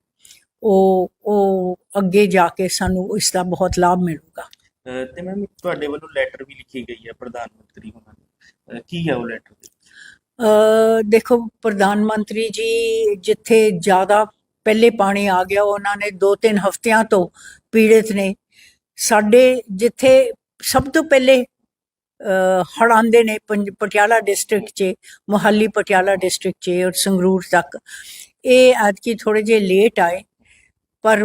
ਉਹ ਉਹ ਅੱਗੇ ਜਾ ਕੇ ਸਾਨੂੰ ਇਸ ਦਾ ਬਹੁਤ ਲਾਭ ਮਿਲੂਗਾ। ਤੇ ਮੈਮ ਤੁਹਾਡੇ ਵੱਲੋਂ ਲੈਟਰ ਵੀ ਲਿਖੀ ਗਈ ਹੈ ਪ੍ਰਧਾਨ ਮੰਤਰੀ ਹੋਣਾ ਨੂੰ ਕੀ ਹੈ ਉਹ ਲੈਟਰ ਦੇਖੋ, ਪ੍ਰਧਾਨ ਮੰਤਰੀ ਜੀ ਜਿੱਥੇ ਜ਼ਿਆਦਾ ਪਹਿਲੇ ਪਾਣੀ ਆ ਗਿਆ, ਉਹਨਾਂ ਨੇ 2-3 ਹਫ਼ਤਿਆਂ ਤੋਂ ਪੀੜਿਤ ਨੇ। ਸਾਡੇ ਜਿੱਥੇ ਸਭ ਤੋਂ ਪਹਿਲੇ ਹੜਾਂਦੇ ਨੇ ਪੰਜ- ਪਟਿਆਲਾ ਡਿਸਟ੍ਰਿਕਟ 'ਚ, ਮੁਹਾਲੀ, ਪਟਿਆਲਾ ਡਿਸਟ੍ਰਿਕਟ 'ਚ ਔਰ ਸੰਗਰੂਰ ਤੱਕ। ਇਹ ਅੱਜ ਕੀ ਥੋੜੇ ਜਿਹੇ ਲੇਟ ਆਏ। ਪਰ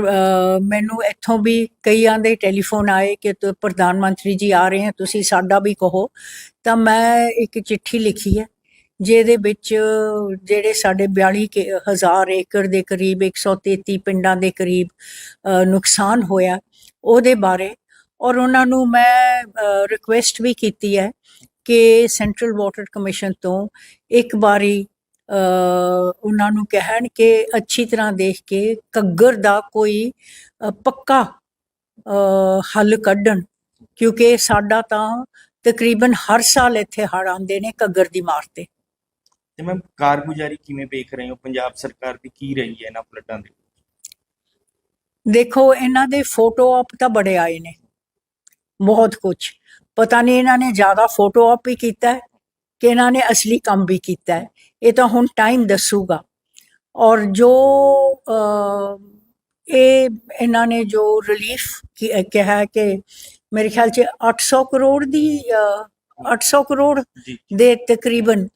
ਮੈਨੂੰ ਇੱਥੋਂ ਵੀ ਕਈਆਂ ਦੇ ਟੈਲੀਫੋਨ ਆਏ ਕਿ ਪ੍ਰਧਾਨ ਮੰਤਰੀ ਜੀ ਆ ਰਹੇ ਹੈ ਤੁਸੀਂ ਸਾਡਾ ਵੀ ਕਹੋ। ਤਾਂ ਮੈਂ ਇੱਕ ਚਿੱਠੀ ਲਿਖੀ ਹੈ, ਜਿਹਦੇ ਵਿੱਚ ਜਿਹੜੇ ਸਾਡੇ 42 ਕੇ- ਹਜ਼ਾਰ ਏਕੜ ਦੇ ਕਰੀਬ 133 ਪਿੰਡਾਂ ਦੇ ਕਰੀਬ ਨੁਕਸਾਨ ਹੋਇਆ ਉਹਦੇ ਬਾਰੇ। ਔਰ ਉਹਨਾਂ ਨੂੰ ਮੈਂ ਰਿਕੁਐਸਟ ਵੀ ਕੀਤੀ ਹੈ ਕਿ ਸੈਂਟਰਲ ਵਾਟਰ ਕਮਿਸ਼ਨ ਤੋਂ ਇੱਕ ਵਾਰੀ ਉਹਨਾਂ ਨੂੰ ਕਹਿਣ ਕਿ ਅੱਛੀ ਤਰ੍ਹਾਂ ਦੇਖ ਕੇ ਕੱਗਰ ਦਾ ਕੋਈ ਪੱਕਾ ਹੱਲ ਕੱਢਣ। ਕਿਉਂਕਿ ਸਾਡਾ ਤਾਂ ਤਕਰੀਬਨ ਹਰ ਸਾਲ ਇੱਥੇ ਹੜ੍ਹ ਆਉਂਦੇ ਨੇ ਕੱਗਰ ਦੀ ਮਾਰ ਤੇ। ਤੇ ਮੈਮ ਕਾਰਗੁਜ਼ਾਰੀ ਕਿਵੇਂ ਵੇਖ ਰਹੇ ਹੋ? ਪੰਜਾਬ ਸਰਕਾਰ ਦੀ ਕੀ ਰਹੀ ਹੈ ਇਹਨਾਂ ਫਲੱਡਾਂ ਦੇ ਦੇਖੋ ਇਹਨਾਂ ਦੇ ਫੋਟੋ ਆਪ ਤਾਂ ਬੜੇ ਆਏ ਨੇ। ਬਹੁਤ ਕੁਝ ਪਤਾ ਨਹੀਂ ਇਹਨਾਂ ਨੇ ਜ਼ਿਆਦਾ ਫੋਟੋ ਆਪ ਹੀ ਕੀਤਾ ਹੈ ਕਿ ਇਹਨਾਂ ਨੇ ਅਸਲੀ ਕੰਮ ਵੀ ਕੀਤਾ ਹੈ। ਇਹ ਤਾਂ ਹੁਣ ਟਾਈਮ ਦੱਸੂਗਾ। ਔਰ ਜੋ ਇਹ ਇਹਨਾਂ ਨੇ ਜੋ ਰਿਲੀਫ ਕਿਹਾ ਕਿ ਮੇਰੇ ਖਿਆਲ 'ਚ 800 ਕਰੋੜ ਦੀ ਅ, 800 ਕਰੋੜ ਦੇ ਤਕਰੀਬਨ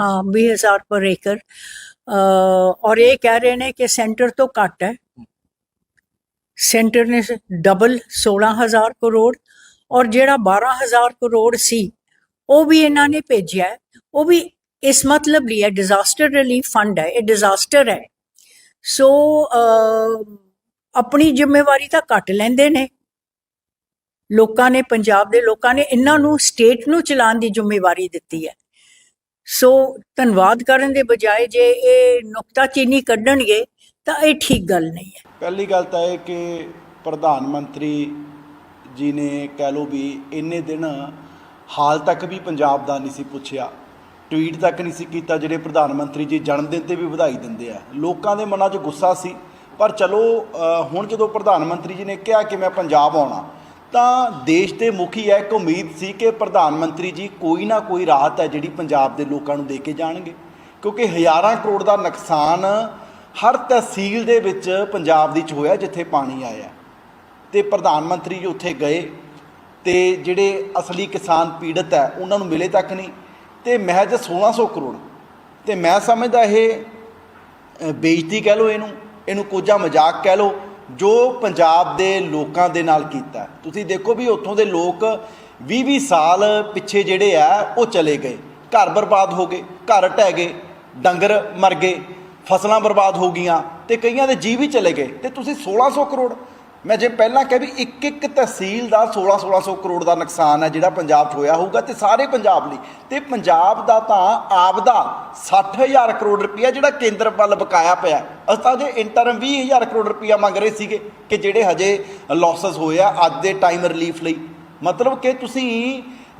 ਹਾਂ 20000 ਪਰ ਏਕੜ। ਔਰ ਇਹ ਕਹਿ ਰਹੇ ਨੇ ਕਿ ਸੈਂਟਰ ਤੋਂ ਘੱਟ ਹੈ। ਸੈਂਟਰ ਨੇ ਡਬਲ 16000 ਕਰੋੜ ਔਰ ਜਿਹੜਾ 12000 ਕਰੋੜ ਸੀ ਉਹ ਵੀ ਇਹਨਾਂ ਨੇ ਭੇਜਿਆ ਉਹ ਵੀ ਇਸ ਮਤਲਬ ਲਈ ਹੈ ਡਿਜ਼ਾਸਟਰ ਰਿਲੀਫ ਫੰਡ ਹੈ, ਇਹ ਡਿਜ਼ਾਸਟਰ ਹੈ। ਸੋ ਆਪਣੀ ਜ਼ਿੰਮੇਵਾਰੀ ਤਾਂ ਘੱਟ ਲੈਂਦੇ ਨੇ। ਲੋਕਾਂ ਨੇ, ਪੰਜਾਬ ਦੇ ਲੋਕਾਂ ਨੇ ਇਹਨਾਂ ਨੂੰ ਸਟੇਟ ਨੂੰ ਚਲਾਉਣ ਦੀ ਜ਼ਿੰਮੇਵਾਰੀ ਦਿੱਤੀ ਹੈ। ਸੋ ਧੰਨਵਾਦ ਕਰਨ ਦੇ ਬਜਾਏ ਜੇ ਇਹ ਨੁਕਤਾਚੀਨੀ ਕੱਢਣਗੇ, ਤਾਂ ਇਹ ਠੀਕ ਗੱਲ ਨਹੀਂ ਹੈ। ਪਹਿਲੀ ਗੱਲ ਤਾਂ ਇਹ ਕਿ ਪ੍ਰਧਾਨ ਮੰਤਰੀ ਜੀ ਨੇ ਕਹਿ ਲਓ ਵੀ ਇੰਨੇ ਦਿਨ ਹਾਲ ਤੱਕ ਵੀ ਪੰਜਾਬ ਦਾ ਨਹੀਂ ਸੀ ਪੁੱਛਿਆ। ਟਵੀਟ ਤੱਕ ਨਹੀਂ ਸੀ ਕੀਤਾ, ਜਿਹੜੇ ਪ੍ਰਧਾਨ ਮੰਤਰੀ ਜੀ ਜਨਮ ਦਿਨ ਤੇ ਵੀ ਵਧਾਈ ਦਿੰਦੇ ਆ। ਲੋਕਾਂ ਦੇ ਮਨਾਂ 'ਚ ਗੁੱਸਾ ਸੀ, ਪਰ ਚਲੋ ਹੁਣ ਜਦੋਂ ਪ੍ਰਧਾਨ ਮੰਤਰੀ ਜੀ ਨੇ ਕਿਹਾ ਕਿ ਮੈਂ ਪੰਜਾਬ ਆਉਣਾ, ਤਾਂ ਦੇਸ਼ ਦੇ ਮੁਖੀ ਹੈ ਇੱਕ ਉਮੀਦ ਸੀ ਕਿ ਪ੍ਰਧਾਨ ਮੰਤਰੀ ਜੀ ਕੋਈ ਨਾ ਕੋਈ ਰਾਹਤ ਹੈ ਜਿਹੜੀ ਪੰਜਾਬ ਦੇ ਲੋਕਾਂ ਨੂੰ ਦੇ ਕੇ ਜਾਣਗੇ। ਕਿਉਂਕਿ ਹਜ਼ਾਰਾਂ ਕਰੋੜ ਦਾ ਨੁਕਸਾਨ ਹਰ ਤਹਿਸੀਲ ਦੇ ਵਿੱਚ ਪੰਜਾਬ ਦੀ ਚ ਹੋਇਆ, ਜਿੱਥੇ ਪਾਣੀ ਆਇਆ। ਤੇ ਪ੍ਰਧਾਨ ਮੰਤਰੀ ਜੀ ਉੱਥੇ ਗਏ ਤੇ ਜਿਹੜੇ ਅਸਲੀ ਕਿਸਾਨ ਪੀੜਤ ਹੈ, ਉਹਨਾਂ ਨੂੰ ਮਿਲੇ ਤੱਕ ਨਹੀਂ। ਤੇ ਮਹਿਜ 1600 ਕਰੋੜ। ਤੇ ਮੈਂ ਸਮਝਦਾ ਇਹ ਅ, ਬੇਇੱਜ਼ਤੀ ਕਹਿ ਲਓ ਇਹਨੂੰ ਇਹਨੂੰ ਕੋਝਾ ਮਜ਼ਾਕ ਕਹਿ ਲਓ ਜੋ ਪੰਜਾਬ ਦੇ ਲੋਕਾਂ ਦੇ ਨਾਲ ਕੀਤਾ। ਤੁਸੀਂ ਦੇਖੋ ਵੀ ਉੱਥੋਂ ਦੇ ਲੋਕ 20-20 ਸਾਲ ਪਿੱਛੇ ਜਿਹੜੇ ਆ ਉਹ ਚਲੇ ਗਏ। ਘਰ ਬਰਬਾਦ ਹੋ ਗਏ ਘਰ ਢਹਿ ਗਏ ਡੰਗਰ ਮਰ ਗਏ ਫਸਲਾਂ ਬਰਬਾਦ ਹੋ ਗਈਆਂ ਤੇ ਕਈਆਂ ਦੇ ਜੀਵ ਵੀ ਚਲੇ ਗਏ। ਤੇ ਤੁਸੀਂ 1600 ਕਰੋੜ ਮੈਂ ਜੇ ਪਹਿਲਾਂ ਕਿਹਾ ਵੀ ਇੱਕ ਇੱਕ ਤਹਿਸੀਲ ਦਾ 16 1600 ਕਰੋੜ ਦਾ ਨੁਕਸਾਨ ਹੈ ਜਿਹੜਾ ਪੰਜਾਬ 'ਚ ਹੋਇਆ ਹੋਊਗਾ ਤੇ ਸਾਰੇ ਪੰਜਾਬ ਲਈ, ਤੇ ਪੰਜਾਬ ਦਾ ਤਾਂ ਆਪਦਾ 60000 ਕਰੋੜ ਰੁਪਇਆ ਜਿਹੜਾ ਕੇਂਦਰ ਵੱਲ ਬਕਾਇਆ ਪਿਆ ਅਸੀਂ ਤਾਂ ਜੇ ਇੰਟਰਮ 20000 ਕਰੋੜ ਰੁਪਇਆ ਮੰਗ ਰਹੇ ਸੀਗੇ ਕਿ ਜਿਹੜੇ ਹਜੇ ਲਾਸਸ ਹੋਏ ਆ ਅੱਜ ਦੇ ਟਾਈਮ ਰਿਲੀਫ ਲਈ। ਮਤਲਬ ਕਿ ਤੁਸੀਂ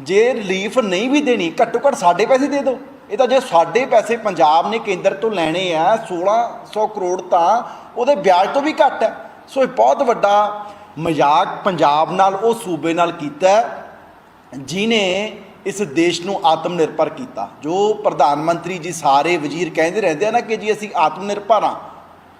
ਜੇ ਰਿਲੀਫ ਨਹੀਂ ਵੀ ਦੇਣੀ ਘੱਟੋ ਘੱਟ ਸਾਡੇ ਪੈਸੇ ਦੇ ਦਿਓ। ਇਹ ਤਾਂ ਜੇ ਸਾਡੇ ਪੈਸੇ ਪੰਜਾਬ ਨੇ ਕੇਂਦਰ ਤੋਂ ਲੈਣੇ ਆ 1600 ਕਰੋੜ ਤਾਂ ਉਹਦੇ ਵਿਆਜ ਤੋਂ ਵੀ ਘੱਟ ਹੈ। ਸੋ ਇਹ ਬਹੁਤ ਵੱਡਾ ਮਜ਼ਾਕ ਪੰਜਾਬ ਨਾਲ, ਉਹ ਸੂਬੇ ਨਾਲ ਕੀਤਾ ਹੈ ਜਿਨੇ ਇਸ ਦੇਸ਼ ਨੂੰ ਆਤਮ ਨਿਰਭਰ ਕੀਤਾ। ਜੋ ਪ੍ਰਧਾਨ ਮੰਤਰੀ ਜੀ ਸਾਰੇ ਵਜ਼ੀਰ ਕਹਿੰਦੇ ਰਹਿੰਦੇ ਆ ਨਾ ਕਿ ਜੀ ਅਸੀਂ ਆਤਮ ਨਿਰਭਰ ਹਾਂ।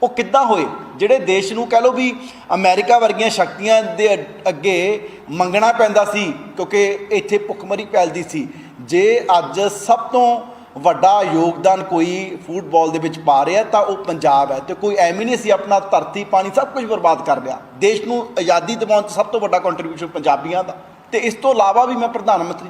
ਉਹ ਕਿੱਦਾਂ ਹੋਏ? ਜਿਹੜੇ ਦੇਸ਼ ਨੂੰ ਕਹਿ ਲਓ ਵੀ ਅਮਰੀਕਾ ਵਰਗੀਆਂ ਸ਼ਕਤੀਆਂ ਦੇ ਅੱਗੇ ਮੰਗਣਾ ਪੈਂਦਾ ਸੀ, ਕਿਉਂਕਿ ਇੱਥੇ ਭੁੱਖਮਰੀ ਫੈਲਦੀ ਸੀ। ਜੇ ਅੱਜ ਸਭ ਤੋਂ ਵੱਡਾ ਯੋਗਦਾਨ ਕੋਈ ਫੁੱਟਬਾਲ ਦੇ ਵਿੱਚ ਪਾ ਰਿਹਾ, ਤਾਂ ਉਹ ਪੰਜਾਬ ਹੈ ਤੇ ਕੋਈ ਐਵੇਂ ਨਹੀਂ ਸੀ ਆਪਣਾ ਧਰਤੀ ਪਾਣੀ ਸਭ ਕੁਝ ਬਰਬਾਦ ਕਰ ਲਿਆ ਦੇਸ਼ ਨੂੰ ਆਜ਼ਾਦੀ ਦਿਵਾਉਣ 'ਚ ਸਭ ਤੋਂ ਵੱਡਾ ਕੰਟਰੀਬਿਊਸ਼ਨ ਪੰਜਾਬੀਆਂ ਦਾ। ਤੇ ਇਸ ਤੋਂ ਇਲਾਵਾ ਵੀ ਮੈਂ ਪ੍ਰਧਾਨ ਮੰਤਰੀ